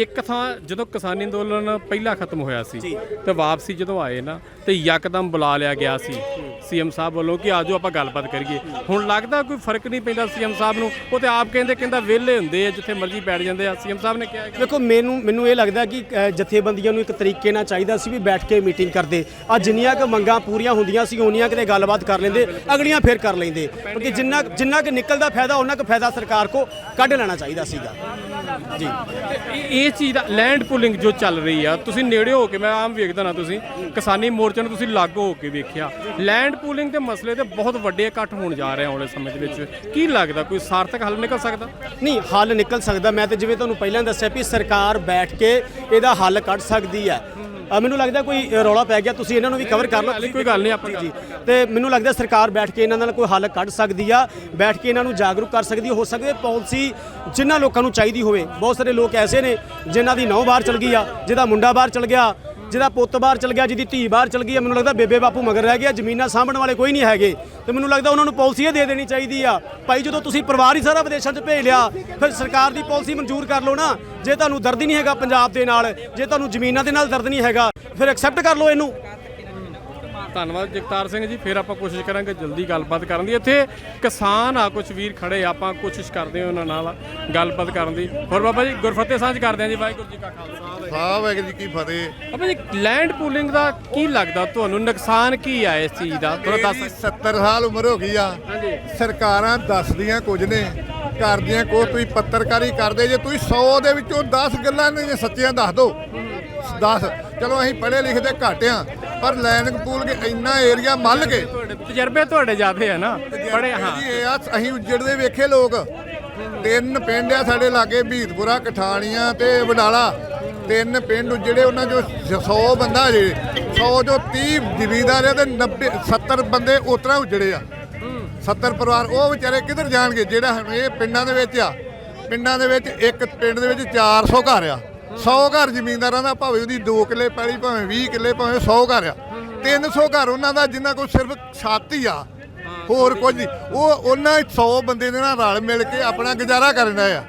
ਇੱਕ ਥਾਂ ਜਦੋਂ ਕਿਸਾਨੀ ਅੰਦੋਲਨ ਪਹਿਲਾਂ ਖਤਮ ਹੋਇਆ ਸੀ ਤੇ ਵਾਪਸੀ ਜਦੋਂ ਆਏ ਨਾ ਤੇ ਯਕਦਮ ਬੁਲਾ ਲਿਆ ਗਿਆ ਸੀ ਸੀਐਮ ਸਾਹਿਬ ਵੱਲੋਂ ਕਿ ਆਜੋ ਆਪਾਂ ਗੱਲਬਾਤ ਕਰੀਏ। ਹੁਣ ਲੱਗਦਾ ਕੋਈ ਫ਼ਰਕ ਨਹੀਂ ਪੈਂਦਾ ਸੀਐਮ ਸਾਹਿਬ ਨੂੰ। ਉਹ ਤੇ ਆਪ ਕਹਿੰਦੇ ਕਹਿੰਦਾ ਵਿਹਲੇ ਹੁੰਦੇ ਆ ਜਿੱਥੇ ਮਰਜ਼ੀ ਬੈਠ ਜਾਂਦੇ ਆ। ਸੀਐਮ ਸਾਹਿਬ ਨੇ ਕਿਹਾ ਦੇਖੋ ਮੈਨੂੰ ਮੈਨੂੰ ਇਹ ਲੱਗਦਾ ਕਿ ਜਥੇਬੰਦੀਆਂ ਨੂੰ ਇੱਕ ਤਰੀਕੇ ਨਾਲ ਚਾਹੀਦਾ ਸੀ ਵੀ ਬੈਠ ਕੇ ਮੀਟਿੰਗ ਕਰਦੇ। ਆ ਜਿੰਨੀਆਂ ਕੁ ਮੰਗਾਂ ਪੂਰੀਆਂ ਹੁੰਦੀਆਂ ਸੀ ਉਨੀਆਂ ਕਿਤੇ ਗੱਲਬਾਤ ਕਰ ਲੈਂਦੇ ਅਗਲੀਆਂ ਫੇਰ ਕਰ ਲੈਂਦੇ। ਕਿਉਂਕਿ ਜਿੰਨਾ ਜਿੰਨਾ ਕਿ ਨਿਕਲਦਾ ਫਾਇਦਾ ਉਹਨਾਂ ਕੁ ਫਾਇਦਾ ਸਰਕਾਰ ਕੋ ਕੱਢ ਲੈਣਾ ਚਾਹੀਦਾ ਸੀਗਾ। ਜੀ। ਤੇ ਇਹ- ਚੀਜ਼ ਦਾ ਲੈਂਡ ਪੁਲਿੰਗ ਜੋ ਚੱਲ ਰਹੀ ਆ, ਤੁਸੀਂ ਨੇੜੇ ਹੋ ਕੇ, ਮੈਂ ਆਮ ਵੇਖਦਾ ਨਾ ਤੁਸੀਂ, ਕਿਸਾਨੀ ਮੋਰਚੇ ਨੂੰ ਤੁਸੀਂ ਲਾਗੂ ਹੋ ਕੇ ਵੇਖਿਆ। ਲੈਂਡ ਪੂਲਿੰਗ ਦੇ ਮਸਲੇ ਤੇ ਬਹੁਤ ਵੱਡੇ ਇਕੱਠ ਹੋਣ ਜਾ ਰਹੇ ਆਉਣ ਵਾਲੇ ਸਮੇਂ ਦੇ ਵਿੱਚ। ਕੀ ਲੱਗਦਾ, ਕੋਈ ਸਾਰਥਕ ਹੱਲ ਨਿਕਲ ਸਕਦਾ? ਨਹੀਂ, ਹੱਲ ਨਿਕਲ ਸਕਦਾ। ਮੈਂ ਤੇ ਜਿਵੇਂ ਤੁਹਾਨੂੰ ਪਹਿਲਾਂ ਦੱਸਿਆ ਵੀ ਸਰਕਾਰ ਬੈਠ ਕੇ ਇਹਦਾ ਹੱਲ ਕੱਢ ਸਕਦੀ ਹੈ ਅ, ਮੈਨੂੰ ਲੱਗਦਾ ਕੋਈ ਅ, ਰੌਲਾ ਪੈ ਗਿਆ ਤੁਸੀਂ ਇਹਨਾਂ ਨੂੰ ਵੀ ਕਵਰ ਕਰ ਲਓ ਕੋਈ ਗੱਲ ਨਹੀਂ ਆਪਾਂ ਜੀ ਤੇ ਮੈਨੂੰ ਲੱਗਦਾ ਸਰਕਾਰ ਬੈਠ ਕੇ ਇਹਨਾਂ ਨਾਲ ਕੋਈ ਹੱਲ ਕੱਢ ਸਕਦੀ ਆ ਬੈਠ ਕੇ ਇਹਨਾਂ ਨੂੰ ਜਾਗਰੂਕ ਕਰ ਸਕਦੀ ਹੈ। ਹੋ ਸਕਦਾ ਪਾਲਿਸੀ ਜਿਨ੍ਹਾਂ ਲੋਕਾਂ ਨੂੰ ਚਾਹੀਦੀ ਹੋਵੇ ਬਹੁਤ ਸਾਰੇ ਲੋਕ ਐਸੇ ਨੇ ਜਿਨ੍ਹਾਂ ਦੀ ਨੌ ਬਾਹਰ ਚਲ ਗਈ ਆ ਜਿਹਦਾ ਮੁੰਡਾ ਬਾਹਰ ਚਲ ਗਿਆ ਜਿਹਦਾ ਪੁੱਤ ਬਾਹਰ ਚਲ ਗਿਆ, ਜਿਹਦੀ ਧੀ ਬਾਹਰ ਚਲ ਗਈ ਹੈ, ਮੈਨੂੰ ਲੱਗਦਾ ਬੇਬੇ ਬਾਪੂ ਮਗਰ ਰਹਿ ਗਿਆ ਜ਼ਮੀਨਾਂ ਸਾਂਭਣ ਵਾਲੇ ਕੋਈ ਨਹੀਂ ਹੈਗੇ। ਤੇ ਮੈਨੂੰ ਲੱਗਦਾ ਉਹਨਾਂ ਨੂੰ ਪਾਲਿਸੀ ਇਹ ਦੇ ਦੇਣੀ ਚਾਹੀਦੀ ਆ। ਭਾਈ, ਜਦੋਂ ਤੁਸੀਂ ਪਰਿਵਾਰ ਹੀ ਸਾਰਾ ਵਿਦੇਸ਼ਾਂ 'ਚ ਭੇਜ ਲਿਆ, ਫਿਰ ਸਰਕਾਰ ਦੀ ਪਾਲਿਸੀ ਮਨਜ਼ੂਰ ਕਰ ਲਓ ਨਾ। ਜੇ ਤੁਹਾਨੂੰ ਦਰਦ ਹੀ ਨਹੀਂ ਹੈਗਾ ਪੰਜਾਬ ਦੇ ਨਾਲ, ਜੇ ਤੁਹਾਨੂੰ ਜ਼ਮੀਨਾਂ ਦੇ ਨਾਲ ਦਰਦ ਨਹੀਂ ਹੈਗਾ, ਫਿਰ ਐਕਸੈਪਟ ਕਰ ਲਓ ਇਹਨੂੰ। ਧੰਨਵਾਦ ਜਗਤਾਰ ਸਿੰਘ ਜੀ। ਫਿਰ ਆਪਾਂ ਕੋਸ਼ਿਸ਼ ਕਰਾਂਗੇ ਜਲਦੀ ਗੱਲਬਾਤ ਕਰਨ ਦੀ। ਇੱਥੇ ਕਿਸਾਨ ਆ ਕੁਝ ਵੀਰ ਖੜੇ ਆਪਾਂ ਕੋਸ਼ਿਸ਼ ਕਰਦੇ ਹਾਂ ਉਹਨਾਂ ਨਾਲ ਗੱਲਬਾਤ ਕਰਨ ਦੀ। ਹੋਰ ਬਾਬਾ ਜੀ ਗੁਰਫਤਿਹ ਸਾਂਝ ਕਰਦੇ ਹਾਂ ਜੀ ਵਾਹਿਗੁਰੂ ਜੀ ਕਾ ਖਾਲਸਾ ਸਾਹ ਵਾਹਿਗੁਰੂ ਜੀ ਕੀ ਫਤਿਹ। ਬਾਬਾ ਜੀ ਲੈਂਡ ਪੂਲਿੰਗ ਦਾ ਕੀ ਲੱਗਦਾ ਤੁਹਾਨੂੰ? ਨੁਕਸਾਨ ਕੀ ਆ ਇਸ ਚੀਜ਼ ਦਾ? ਥੋੜਾ ਦੱਸ ਇਹਦੀ 70 ਸਾਲ ਉਮਰ ਹੋ ਗਈ ਆ। ਸਰਕਾਰਾਂ ਦੱਸਦੀਆਂ ਕੁਝ ਨੇ ਕਰਦੀਆਂ ਕੋ ਤੁਸੀਂ ਪੱਤਰਕਾਰੀ ਕਰਦੇ ਜੇ ਤੁਸੀਂ 100 ਦੇ ਵਿੱਚੋਂ 10 ਗੱਲਾਂ ਨੇ ਸੱਚੀਆਂ ਦੱਸ ਦਿਓ 10 ਚਲੋ ਅਸੀਂ ਪੜ੍ਹੇ ਲਿਖੇ ਘੱਟ ਆ। ਪਰ ਲੈਂਡ ਪੂਲ ਕੇ ਇੰਨਾ ਏਰੀਆ ਮੱਲ ਕੇ। ਤੁਹਾਡੇ ਤਜਰਬੇ ਤੁਹਾਡੇ ਜ਼ਿਆਦੇ ਆ ਨਾ। ਬੜੇ ਹਾਂ। ਜੀ ਇਹ ਆ ਅਸੀਂ ਉੱਜੜਦੇ ਵੇਖੇ ਲੋਕ। ਤਿੰਨ ਪਿੰਡ ਆ ਸਾਡੇ ਲਾਗੇ ਭੀਤਪੁਰਾ ਕਠਾਣੀਆਂ ਤੇ ਵਡਾਲਾ। ਤਿੰਨ ਪਿੰਡ ਉੱਜੜੇ ਉਹਨਾਂ ਚੋਂ 100 ਬੰਦਾ ਜੇ। 100 ਚੋਂ 30 ਜ਼ਿਮੀਂਦਾਰ ਆ ਤੇ 90 70 ਬੰਦੇ ਉਤਰਾ ਉੱਜੜੇ ਆ। 70 ਪਰਿਵਾਰ ਉਹ ਵਿਚਾਰੇ ਕਿੱਧਰ ਜਾਣਗੇ? ਜਿਹੜਾ ਇਹ ਪਿੰਡਾਂ ਦੇ ਵਿੱਚ ਆ। ਪਿੰਡਾਂ ਦੇ ਵਿੱਚ ਇੱਕ ਪਿੰਡ ਦੇ ਵਿੱਚ 400 ਘਰ ਆ। 100 ਘਰ ਜ਼ਿਮੀਂਦਾਰਾਂ ਦਾ ਭਾਵੇਂ ਉਹਦੀ 2 ਕਿੱਲੇ ਪੈਲੀ ਭਾਵੇਂ 20 ਕਿੱਲੇ ਭਾਵੇਂ 100 ਘਰ ਆ। 300 ਘਰ ਉਹਨਾਂ ਦਾ ਜਿਨ੍ਹਾਂ ਕੋਲ ਸਿਰਫ ਛੱਤ ਹੀ ਆ। ਹੋਰ ਕੁਝ ਨਹੀਂ। ਉਹ ਉਹਨਾਂ 100 ਬੰਦੇ ਦੇ ਨਾਲ ਰਲ ਮਿਲ ਕੇ ਆਪਣਾ ਗੁਜ਼ਾਰਾ ਕਰਨ ਆ।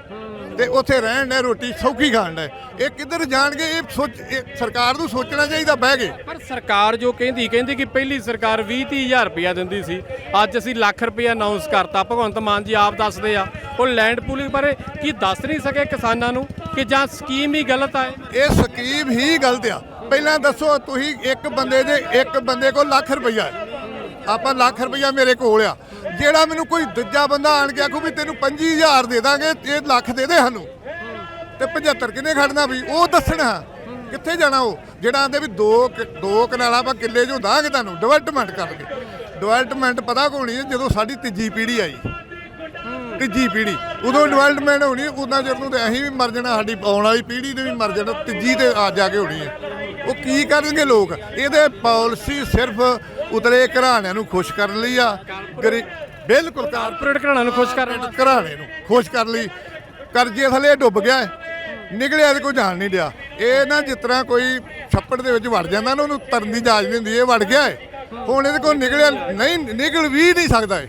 ਤੇ ਉੱਥੇ ਰਹਿਣ ਨੇ ਰੋਟੀ ਸੌਖੀ ਖਾਣ ਡਏ ਇਹ ਕਿੱਧਰ ਜਾਣਗੇ? ਇਹ ਸੋਚ ਇਹ ਸਰਕਾਰ ਨੂੰ ਸੋਚਣਾ ਚਾਹੀਦਾ ਬਹਿ ਕੇ। ਪਰ ਸਰਕਾਰ ਜੋ ਕਹਿੰਦੀ ਕਹਿੰਦੀ ਕਿ ਪਹਿਲੀ ਸਰਕਾਰ 20 ਹਜ਼ਾਰ ਰੁਪਇਆ ਦਿੰਦੀ ਸੀ। ਅੱਜ ਅਸੀਂ ਲੱਖ ਰੁਪਇਆ ਅਨਾਉਂਸ ਕਰਤਾ। ਭਗਵੰਤ ਮਾਨ ਜੀ ਆਪ ਦੱਸਦੇ ਆ ਉਹ ਲੈਂਡ ਪੂਲਿੰਗ ਬਾਰੇ ਕੀ ਦੱਸ ਨਹੀਂ ਸਕੇ ਕਿਸਾਨਾਂ ਨੂੰ ਕਿ ਜਾਂ ਸਕੀਮ ਹੀ ਗਲਤ ਆ ਇਹ? ਸਕੀਮ ਹੀ ਗਲਤ ਆ। ਪਹਿਲਾਂ ਦੱਸੋ ਤੁਸੀਂ ਇੱਕ ਬੰਦੇ ਦੇ ਇੱਕ ਬੰਦੇ ਕੋਲ ਲੱਖ ਰੁਪਈਆ ਹੈ। ਆਪਾਂ ਲੱਖ ਰੁਪਈਆ ਮੇਰੇ ਕੋਲ ਆ। ਜਿਹੜਾ ਮੈਨੂੰ ਕੋਈ ਦੂਜਾ ਬੰਦਾ ਆਣ ਕੇ ਆਖੂ ਵੀ ਤੈਨੂੰ 25000 ਦੇ ਦਾਂਗੇ, ਇਹ ਲੱਖ ਦੇ ਦੇ ਸਾਨੂੰ। ਤੇ 75 ਕਿੰਨੇ ਖੜਨਾ ਵੀ? ਉਹ ਦੱਸਣਾ ਕਿੱਥੇ ਜਾਣਾ ਉਹ? ਜਿਹੜਾ ਆਂਦੇ ਵੀ ਦੋ ਦੋ ਕਨਾਲਾਂ ਆਪਾਂ ਕਿੱਲੇ ਚੋਂ ਦਾਂਗੇ ਤੁਹਾਨੂੰ ਡਿਵੈਲਪਮੈਂਟ ਕਰਕੇ। ਡਿਵੈਲਪਮੈਂਟ ਪਤਾ ਕੋਣੀ ਹੈ ਜਦੋਂ ਸਾਡੀ ਤੀਜੀ ਪੀੜ੍ਹੀ ਆਈ। ਤੀਜੀ ਪੀੜ੍ਹੀ। ਉਦੋਂ ਡਿਵੈਲਪਮੈਂਟ ਹੋਣੀ, ਉਦੋਂ ਚਿਰ ਨੂੰ ਤੇ ਅਸੀਂ ਵੀ ਮਰ ਜਾਣਾ, ਸਾਡੀ ਆਉਣ ਵਾਲੀ ਪੀੜ੍ਹੀ ਨੇ ਵੀ ਮਰ ਜਾਣਾ, ਤੀਜੀ ਤੇ ਆ ਜਾ ਕੇ ਹੋਣੀ ਹੈ। ਉਹ ਕੀ ਕਰਨਗੇ ਲੋਕ? ਇਹਦੇ ਪਾਲਿਸੀ ਸਿਰਫ ਉਤਲੇ ਘਰਾਣਿਆਂ ਨੂੰ ਖੁਸ਼ ਕਰਨ ਲਈ ਆ ਗਰੀ ਬਿਲਕੁਲ ਕਾਰ ਕਾਰਪੋਰੇਟ ਘਰਾਣਿਆਂ ਨੂੰ ਖੁਸ਼ ਕਰ ਰਹੇ ਘਰਾਣੇ ਨੂੰ ਖੁਸ਼ ਕਰ ਲਈ। ਕਰਜ਼ੇ ਥੱਲੇ ਡੁੱਬ ਗਿਆ ਹੈ। ਨਿਕਲਿਆ ਤੇ ਕੋਈ ਜਾਣ ਨਹੀਂ ਡਿਆ ਇਹ ਨਾ ਜਿਸ ਤਰ੍ਹਾਂ ਕੋਈ ਛੱਪੜ ਦੇ ਵਿੱਚ ਵੜ ਜਾਂਦਾ ਨਾ ਉਹਨੂੰ ਤਰਨ ਦੀ ਜਾਚ ਨਹੀਂ ਹੁੰਦੀ ਇਹ ਵੜ ਗਿਆ ਹੈ। ਹੁਣ ਇਹਦੇ ਕੋਲ ਨਿਕਲਿਆ ਨਹੀਂ ਨਿਕਲ ਵੀ ਨਹੀਂ ਸਕਦਾ ਇਹ।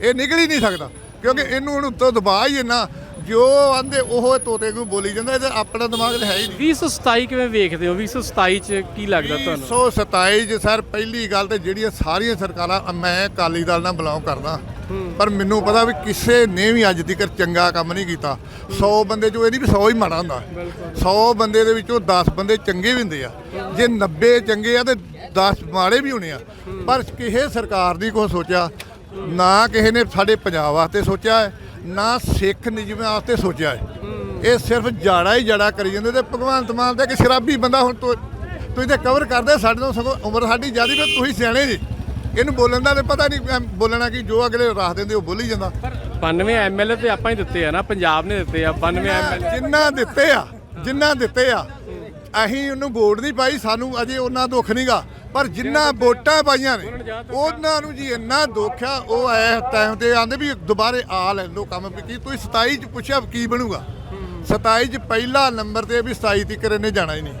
ਇਹ ਨਿਕਲ ਹੀ ਨਹੀਂ ਸਕਦਾ। ਕਿਉਂਕਿ ਇਹਨੂੰ ਹੁਣ ਉੱਤੋਂ ਦਬਾਅ ਹੀ ਇੰਨਾ। ਜੋ ਆਂਦੇ ਉਹ ਤੋਤੇ ਨੂੰ ਬੋਲੀ ਜਾਂਦਾ ਇਹਦਾ ਆਪਣਾ ਦਿਮਾਗ ਤੇ ਹੈ ਹੀ ਨਹੀਂ। 2027 ਕਿਵੇਂ ਵੇਖਦੇ ਹੋ? 2027 ਚ ਕੀ ਲੱਗਦਾ ਤੁਹਾਨੂੰ? 127 ਚ ਸਰ ਪਹਿਲੀ ਗੱਲ ਤੇ ਜਿਹੜੀਆਂ ਸਾਰੀਆਂ ਸਰਕਾਰਾਂ ਮੈਂ ਅਕਾਲੀ ਦਲ ਨਾਲ ਬਿਲੋਂਗ ਕਰਦਾ। ਪਰ ਮੈਨੂੰ ਪਤਾ ਵੀ ਕਿਸੇ ਨੇ ਵੀ ਅੱਜ ਤੱਕ ਚੰਗਾ ਕੰਮ ਨਹੀਂ ਕੀਤਾ। 100 ਬੰਦੇ ਚੋਂ ਇਹ ਨਹੀਂ ਵੀ 100 ਹੀ ਮਾੜਾ ਹੁੰਦਾ। 100 ਬੰਦੇ ਦੇ ਵਿੱਚੋਂ 10 ਬੰਦੇ ਚੰਗੇ ਵੀ ਹੁੰਦੇ ਆ। ਜੇ 90 ਚੰਗੇ ਆ ਤੇ 10 ਮਾੜੇ ਵੀ ਹੋਣੇ ਆ। ਪਰ ਕਿਸੇ ਸਰਕਾਰ ਦੀ ਕੋਈ ਸੋਚਿਆ ਨਾ ਕਿਸੇ ਨੇ ਸਾਡੇ ਪੰਜਾਬ ਵਾਸਤੇ ਸੋਚਿਆ ਹੈ। ਨਾ ਸਿੱਖ ਨਿਯਮਾਂ ਵਾਸਤੇ ਸੋਚਿਆ ਹੈ। ਇਹ ਸਿਰਫ ਜਾੜਾ ਹੀ ਜੜਾ ਕਰੀ ਜਾਂਦੇ ਤੇ ਭਗਵੰਤ ਮਾਨ ਤੇ ਕਿ ਸ਼ਰਾਬੀ ਬੰਦਾ ਹੁਣ ਤੋਂ ਤੁਸੀਂ ਤੇ ਕਵਰ ਕਰਦੇ ਸਾਡੇ ਤੋਂ ਸਗੋਂ ਉਮਰ ਸਾਡੀ ਜ਼ਿਆਦੀ ਤੇ ਤੁਸੀਂ ਸਿਆਣੇ ਜੀ। ਇਹਨੂੰ ਬੋਲਣ ਦਾ ਤੇ ਪਤਾ ਨਹੀਂ ਬੋਲਣਾ ਕਿ ਜੋ ਅਗਲੇ ਰੱਖ ਦਿੰਦੇ ਉਹ ਬੋਲੀ ਜਾਂਦਾ। 92 ਐਮਐਲਏ ਤੇ ਆਪਾਂ ਹੀ ਦਿੱਤੇ ਆ ਨਾ ਪੰਜਾਬ ਨੇ ਦਿੱਤੇ ਆ 92 ਐਮਐਲਏ ਜਿੰਨਾ ਦਿੱਤੇ ਆ ਜਿੰਨਾ ਦਿੱਤੇ ਆ ਅਸੀਂ ਉਹਨੂੰ ਵੋਟ ਨਹੀਂ ਪਾਈ, ਸਾਨੂੰ ਅਜੇ ਉਹਨਾਂ ਦੁੱਖ ਨਹੀਂਗਾ। ਪਰ ਜਿੰਨਾ ਵੋਟਾਂ ਪਾਈਆਂ ਨੇ, ਉਹਨਾਂ ਨੂੰ ਜੀ ਇੰਨਾ ਦੁੱਖ ਆ, ਉਹ ਐ ਟਾਈਮ ਤੇ ਆਂਦੇ ਵੀ ਦੁਬਾਰੇ ਆ ਲੈ ਲੋ ਕੰਮ ਵੀ ਕੀ ਤੁਸੀਂ 27 ਚ ਪੁੱਛਿਆ ਕੀ ਬਣੂਗਾ। 27 ਚ ਪਹਿਲਾ ਨੰਬਰ ਤੇ ਵੀ 27 ਤੱਕ ਇਹਨੇ ਜਾਣਾ ਹੀ ਨਹੀਂ।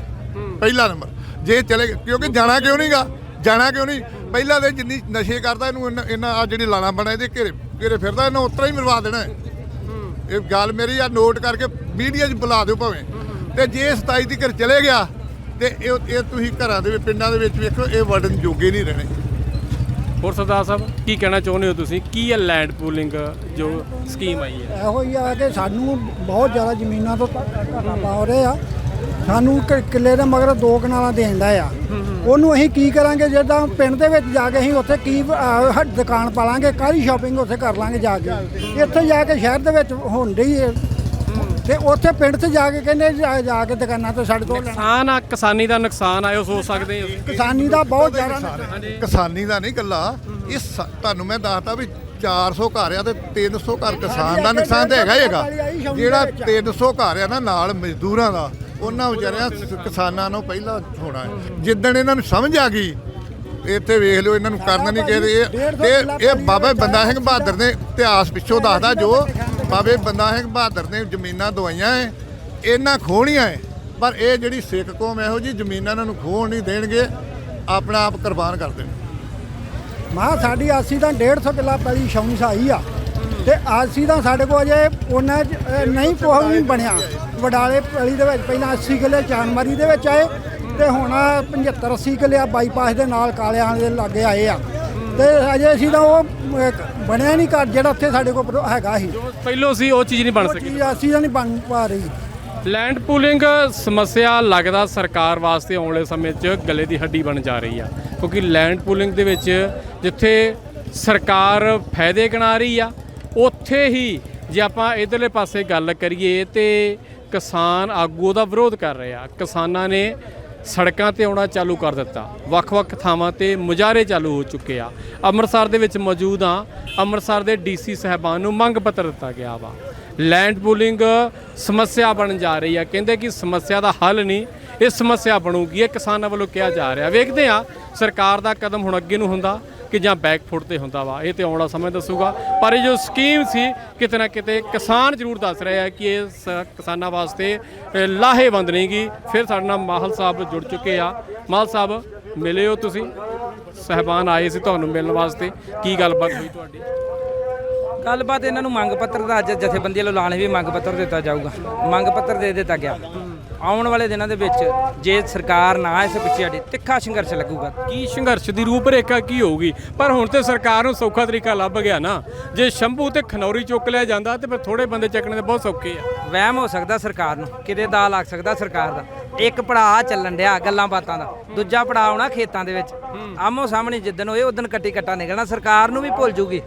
ਪਹਿਲਾ ਨੰਬਰ। ਜੇ ਚਲੇ ਕਿਉਂਕਿ ਜਾਣਾ ਕਿਉਂ ਨਹੀਂਗਾ? ਜਾਣਾ ਕਿਉਂ ਨਹੀਂ? ਪਹਿਲਾਂ ਤੇ ਜਿੰਨੀ ਨਸ਼ੇ ਕਰਦਾ ਇਹਨੂੰ ਇਹਨਾਂ- ਇਹਨਾਂ ਆ ਜਿਹੜੀ ਲਾਣਾ ਬਣਾ ਇਹਦੇ ਘੇਰੇ ਘੇਰੇ ਫਿਰਦਾ, ਇਹਨੂੰ ਉਤਰਾ ਹੀ ਮਰਵਾ ਦੇਣਾ। ਇਹ ਗੱਲ ਮੇਰੀ ਆ ਨੋਟ ਕਰਕੇ ਮੀਡੀਆ 'ਚ ਬੁਲਾ ਦਿਓ ਭਾਵੇਂ। ਤੇ ਜੇ 27 ਦੀ ਘਰ ਚਲੇ ਗਿਆ ਤੇ ਇਹ ਇਹ ਤੁਸੀਂ ਘਰਾਂ ਦੇ ਵਿੱਚ ਪਿੰਡਾਂ ਦੇ ਵਿੱਚ ਵੇਖੋ ਇਹ ਵੜਨ ਜੋਗੇ ਨਹੀਂ ਰਹਿਣੇ। ਹੋਰ ਸਰਦਾਰ ਸਾਹਿਬ ਕੀ ਕਹਿਣਾ ਚਾਹੁੰਦੇ ਹੋ ਤੁਸੀਂ? ਕੀ ਹੈ ਲੈਂਡ ਪੂਲਿੰਗ ਜੋ ਸਕੀਮ ਆਈ ਹੈ? ਇਹੋ ਹੀ ਆ ਕਿ ਸਾਨੂੰ ਬਹੁਤ ਜ਼ਿਆਦਾ ਜ਼ਮੀਨਾਂ ਤੋਂ ਘਾਟਾ ਪਾ ਰਹੇ ਆ। ਸਾਨੂੰ ਕਿ- ਕਿੱਲੇ ਦੇ ਮਗਰ ਦੋ ਕਨਾਲਾਂ ਦੇਣ ਦਾ ਆ। ਉਹਨੂੰ ਅਸੀਂ ਕੀ ਕਰਾਂਗੇ? ਜਿੱਦਾਂ ਪਿੰਡ ਦੇ ਵਿੱਚ ਜਾ ਕੇ ਅਸੀਂ ਉੱਥੇ ਕੀ ਅਹ, ਦੁਕਾਨ ਪਾ ਲਾਂਗੇ ਕਾਹਦੀ ਸ਼ਾਪਿੰਗ ਉੱਥੇ ਕਰ ਲਾਂਗੇ ਜਾ ਕੇ। ਇੱਥੇ ਜਾ ਕੇ ਸ਼ਹਿਰ ਦੇ ਵਿੱਚ ਹੋਣ ਡਈ ਹੈ ਤੇ ਉੱਥੇ ਪਿੰਡ 'ਚ ਜਾ ਕੇ ਕਹਿੰਦੇ ਜਾ ਜਾ ਕੇ ਦੁਕਾਨਾਂ ਤੋਂ ਸਾਡੇ ਕੋਲ ਲੈਣਾ। ਨੁਕਸਾਨ ਆ ਕਿਸਾਨੀ ਦਾ ਨੁਕਸਾਨ ਆਇਓ ਸੋਚ ਸਕਦੇ ਹੋ। ਕਿਸਾਨੀ ਦਾ ਬਹੁਤ ਜ਼ਿਆਦਾ ਨੁਕਸਾਨ ਕਿਸਾਨੀ ਦਾ ਨਹੀਂ ਕੱਲਾ ਇਹ ਸ- ਤੁਹਾਨੂੰ ਮੈਂ ਦੱਸਤਾ ਵੀ 400 ਘਰ ਆ ਤੇ 300 ਘਰ ਕਿਸਾਨ ਦਾ ਨੁਕਸਾਨ ਤਾਂ ਹੈਗਾ ਹੀ ਹੈਗਾ। ਜਿਹੜਾ 300 ਘਰ ਆ ਨਾ ਨਾਲ ਮਜ਼ਦੂਰਾਂ ਦਾ ਉਹਨਾਂ ਵਿਚਾਰਿਆਂ ਸ- ਕਿਸਾਨਾਂ ਨੂੰ ਪਹਿਲਾਂ ਹੋਣਾ ਹੈ। ਜਿੱਦਣ ਇਹਨਾਂ ਨੂੰ ਸਮਝ ਆ ਗਈ ਇੱਥੇ ਵੇਖ ਲਿਓ ਇਹਨਾਂ ਨੂੰ ਕਰਨਾ ਨਹੀਂ ਕਹਿੰਦੇ ਇਹ ਇਹ ਇਹ ਬਾਬਾ ਬੰਦਾ ਸਿੰਘ ਬਹਾਦਰ ਨੇ ਇਤਿਹਾਸ ਪਿੱਛੋਂ ਦੱਸਦਾ ਜੋ ਬਾਬੇ ਬੰਦਾ ਸਿੰਘ ਬਹਾਦਰ ਨੇ ਜ਼ਮੀਨਾਂ ਦਵਾਈਆਂ ਹੈ ਇਹਨਾਂ ਖੋਹਣੀਆਂ ਹੈ ਪਰ ਇਹ ਜਿਹੜੀ ਸਿੱਖ ਕੌਮ ਇਹੋ ਜੀ ਜ਼ਮੀਨਾਂ ਇਹਨਾਂ ਨੂੰ ਖੋਹਣ ਨਹੀਂ ਦੇਣਗੇ ਆਪਣਾ ਆਪ ਕੁਰਬਾਨ ਕਰ ਦੇਣ। ਮਾ ਸਾਡੀ ਆਸੀ ਤਾਂ 150 ਕਿੱਲਾ ਪੈਲੀ ਛਾਉਣੀ ਸਾਈ ਆ। ਤੇ ਆਸੀ ਤਾਂ ਸਾਡੇ ਕੋਲ ਅਜੇ ਉਹਨਾਂ 'ਚ, ਨਹੀਂ ਕੋਈ ਵੀ ਬਣਿਆ। ਵਡਾਲੇ ਪੈਲੀ ਦੇ ਵਿੱਚ ਪਹਿਲਾਂ 80 ਕਿੱਲੇ ਚਾਨਮਾਰੀ ਦੇ ਵਿੱਚ ਆਏ ਤੇ ਹੁਣ 75 80 ਕਿੱਲੇ ਆ ਬਾਈਪਾਸ ਦੇ ਨਾਲ ਕਾਲਿਆਂ ਦੇ ਲਾਗੇ ਆਏ ਆ। ਤੇ ਅਜੇ ਅਸੀਂ ਤਾਂ ਉਹ ਅਹ, ਬਣਿਆ ਨਹੀਂ ਘਰ ਜਿਹੜਾ ਉੱਥੇ ਸਾਡੇ ਕੋਲ ਪ੍ਰੋ- ਹੈਗਾ ਸੀ। ਪਹਿਲੋਂ ਸੀ ਉਹ ਚੀਜ਼ ਨਹੀਂ ਬਣ ਉਹ ਸਕੀ। ਚੀਜ਼ ਅਸੀਂ ਤਾਂ ਨਹੀਂ ਬਣ ਪਾ ਰਹੀ। ਲੈਂਡ ਪੂਲਿੰਗ ਸਮੱਸਿਆ ਲੱਗਦਾ ਸਰਕਾਰ ਵਾਸਤੇ ਆਉਣ ਵਾਲੇ ਸਮੇਂ 'ਚ ਗਲੇ ਦੀ ਹੱਡੀ ਬਣ ਜਾ ਰਹੀ ਆ। ਕਿਉਂਕਿ ਲੈਂਡ ਪੂਲਿੰਗ ਦੇ ਵਿੱਚ ਜਿੱਥੇ ਸਰਕਾਰ ਫਾਇਦੇ ਗਿਣਾ ਰਹੀ ਆ ਉੱਥੇ ਹੀ ਜੇ ਆਪਾਂ ਇਧਰਲੇ ਪਾਸੇ ਗੱਲ ਕਰੀਏ ਤੇ ਕਿਸਾਨ ਆਗੂ ਉਹਦਾ ਵਿਰੋਧ ਕਰ ਰਹੇ ਆ। ਕਿਸਾਨਾਂ ਨੇ ਸੜਕਾਂ ਤੇ ਆਉਣਾ ਚਾਲੂ ਕਰ ਦਿੱਤਾ। ਵੱਖ-ਵੱਖ ਥਾਵਾਂ ਤੇ ਮੁਜ਼ਾਹਰੇ ਚਾਲੂ ਹੋ ਚੁੱਕੇ ਆ। ਅੰਮ੍ਰਿਤਸਰ ਦੇ ਵਿੱਚ ਮੌਜੂਦ ਆ। ਅੰਮ੍ਰਿਤਸਰ ਦੇ ਡੀਸੀ ਸਹਿਬਾਨ ਨੂੰ ਮੰਗ ਪੱਤਰ ਦਿੱਤਾ ਗਿਆ ਵਾ। ਲੈਂਡ ਪੂਲਿੰਗ ਸਮੱਸਿਆ ਬਣ ਜਾ ਰਹੀ ਆ। ਕਹਿੰਦੇ ਕਿ ਸਮੱਸਿਆ ਦਾ ਹੱਲ ਨਹੀਂ, ਇਹ ਸਮੱਸਿਆ ਬਣੂਗੀ। ਇਹ ਕਿਸਾਨਾਂ ਵੱਲੋਂ ਕਿਹਾ ਜਾ ਰਿਹਾ। ਵੇਖਦੇ ਆ ਸਰਕਾਰ ਦਾ ਕਦਮ ਹੁਣ ਅੱਗੇ ਨੂੰ ਹੁੰਦਾ। ਕਿ ਜਾਂ ਬੈਕਫੁੱਟ ਤੇ ਹੁੰਦਾ ਵਾ ਇਹ ਤੇ ਆਉਣ ਵਾਲਾ ਸਮਾਂ ਦੱਸੂਗਾ। ਪਰ ਇਹ ਜੋ ਸਕੀਮ ਸੀ ਕਿਤੇ ਨਾ ਕਿਤੇ ਕਿਸਾਨ ਜ਼ਰੂਰ ਦੱਸ ਰਹੇ ਆ ਕਿ ਇਹ ਸ- ਕਿਸਾਨਾਂ ਵਾਸਤੇ ਅ, ਲਾਹੇਵੰਦ ਨਹੀਂਗੀ ਫਿਰ ਸਾਡੇ ਨਾਲ ਮਾਹਲ ਸਾਹਿਬ ਜੁੜ ਚੁੱਕੇ ਆ। ਮਾਹਲ ਸਾਹਿਬ ਮਿਲੇ ਹੋ ਤੁਸੀਂ? ਸਹਿਬਾਨ ਆਏ ਸੀ ਤੁਹਾਨੂੰ ਮਿਲਣ ਵਾਸਤੇ। ਕੀ ਗੱਲਬਾਤ ਹੋਈ ਤੁਹਾਡੀ? ਗੱਲਬਾਤ ਇਹਨਾਂ ਨੂੰ ਮੰਗ ਪੱਤਰ ਦਾ ਅੱਜ ਜਥੇਬੰਦੀ ਵੱਲੋਂ ਲਾਣੇ ਵੀ ਮੰਗ ਪੱਤਰ ਦਿੱਤਾ ਜਾਊਗਾ। ਮੰਗ ਪੱਤਰ ਦੇ ਦਿੱਤਾ ਗਿਆ। ਆਉਣ ਵਾਲੇ ਦਿਨਾਂ ਦੇ ਵਿੱਚ ਜੇ ਸਰਕਾਰ ਨਾ ਇਸ ਪਿੱਛੇ ਹਟੇ ਤਿੱਖਾ ਸੰਘਰਸ਼ ਲੱਗੂਗਾ। ਕੀ ਸੰਘਰਸ਼ ਦੀ ਰੂਪਰੇਖਾ ਕੀ ਹੋਊਗੀ? ਪਰ ਹੁਣ ਤੇ ਸਰਕਾਰ ਨੂੰ ਸੌਖਾ ਤਰੀਕਾ ਲੱਭ ਗਿਆ ਨਾ। ਜੇ ਸ਼ੰਭੂ ਤੇ ਖਨੌਰੀ ਚੁੱਕ ਲਿਆ ਜਾਂਦਾ ਤੇ ਫਿਰ ਥੋੜੇ ਬੰਦੇ ਚੱਕਣੇ ਤੇ ਬਹੁਤ ਸੌਖੇ ਆ। ਵਹਿਮ ਹੋ ਸਕਦਾ ਸਰਕਾਰ ਨੂੰ ਕਿਤੇ ਦਾ ਲੱਗ ਸਕਦਾ ਸਰਕਾਰ ਦਾ। ਇੱਕ ਪੜਾਅ ਚੱਲਣ ਡਿਆ ਗੱਲਾਂ ਬਾਤਾਂ ਦਾ ਦੂਜਾ ਪੜਾਅ ਆਉਣਾ ਖੇਤਾਂ ਦੇ ਵਿੱਚ। ਆਮੋ ਸਾਹਮਣੇ ਜਿੱਦਣ ਹੋਏ ਉਦੋਂ ਕੱਟੀ ਕੱਟਾ ਨਿਕਲਣਾ ਸਰਕਾਰ ਨੂੰ ਵੀ ਭੁੱਲ ਜੂਗੀ।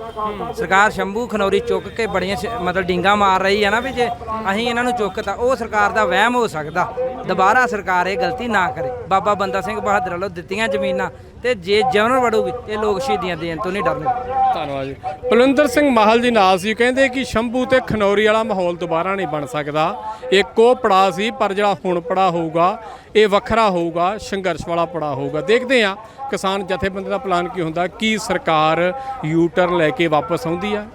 ਸਰਕਾਰ ਸ਼ੰਭੂ ਖਨੌਰੀ ਚੁੱਕ ਕੇ ਬੜੀਆਂ ਸ਼- ਮਤਲਬ ਡਿੰਗਾ ਮਾਰ ਰਹੀ ਹੈ ਨਾ ਵੀ ਜੇ ਅਸੀਂ ਇਹਨਾਂ ਨੂੰ ਚੁੱਕਤਾ ਉਹ ਸਰਕਾਰ ਦਾ ਵਹਿਮ ਹੋ ਸਕਦਾ। ਦੁਬਾਰਾ ਸਰਕਾਰ ਇਹ ਗਲਤੀ ਨਾ ਕਰੇ। ਬਾਬਾ ਬੰਦਾ ਸਿੰਘ ਬਹਾਦਰ ਵੱਲੋਂ ਦਿੱਤੀਆਂ ਜ਼ਮੀਨਾਂ ਤੇ ਜੇ ਜਨਰ ਵੜੂਗੀ ਇਹ ਲੋਕ ਸ਼ਹੀਦੀਆਂ ਦੇਣ ਤੋਂ ਨਹੀਂ ਡਰਨਗੇ। ਧੰਨਵਾਦ ਜੀ। ਪਲਵਿੰਦਰ ਸਿੰਘ ਮਾਹਲ ਜੀ ਨਾਲ ਸੀ। ਕਹਿੰਦੇ ਕਿ ਸ਼ੰਭੂ ਤੇ ਖਨੌਰੀ ਵਾਲਾ ਮਾਹੌਲ ਦੁਬਾਰਾ ਨਹੀਂ ਬਣ ਸਕਦਾ। ਇੱਕ ਉਹ ਪੜਾ ਸੀ, ਪਰ ਜਿਹੜਾ ਹੁਣ ਪੜਾ ਹੋਊਗਾ, ਇਹ ਵੱਖਰਾ ਹੋਊਗਾ, ਸੰਘਰਸ਼ ਵਾਲਾ ਪੜਾ ਹੋਊਗਾ। ਦੇਖਦੇ ਆ ਕਿਸਾਨ ਜਥੇਬੰਦੀ ਦਾ ਪਲਾਨ ਕੀ ਹੁੰਦਾ, ਕੀ ਸਰਕਾਰ ਯੂ ਟਰਨ ਲੈ ਕੇ ਵਾਪਸ ਆਉਂਦੀ ਆ।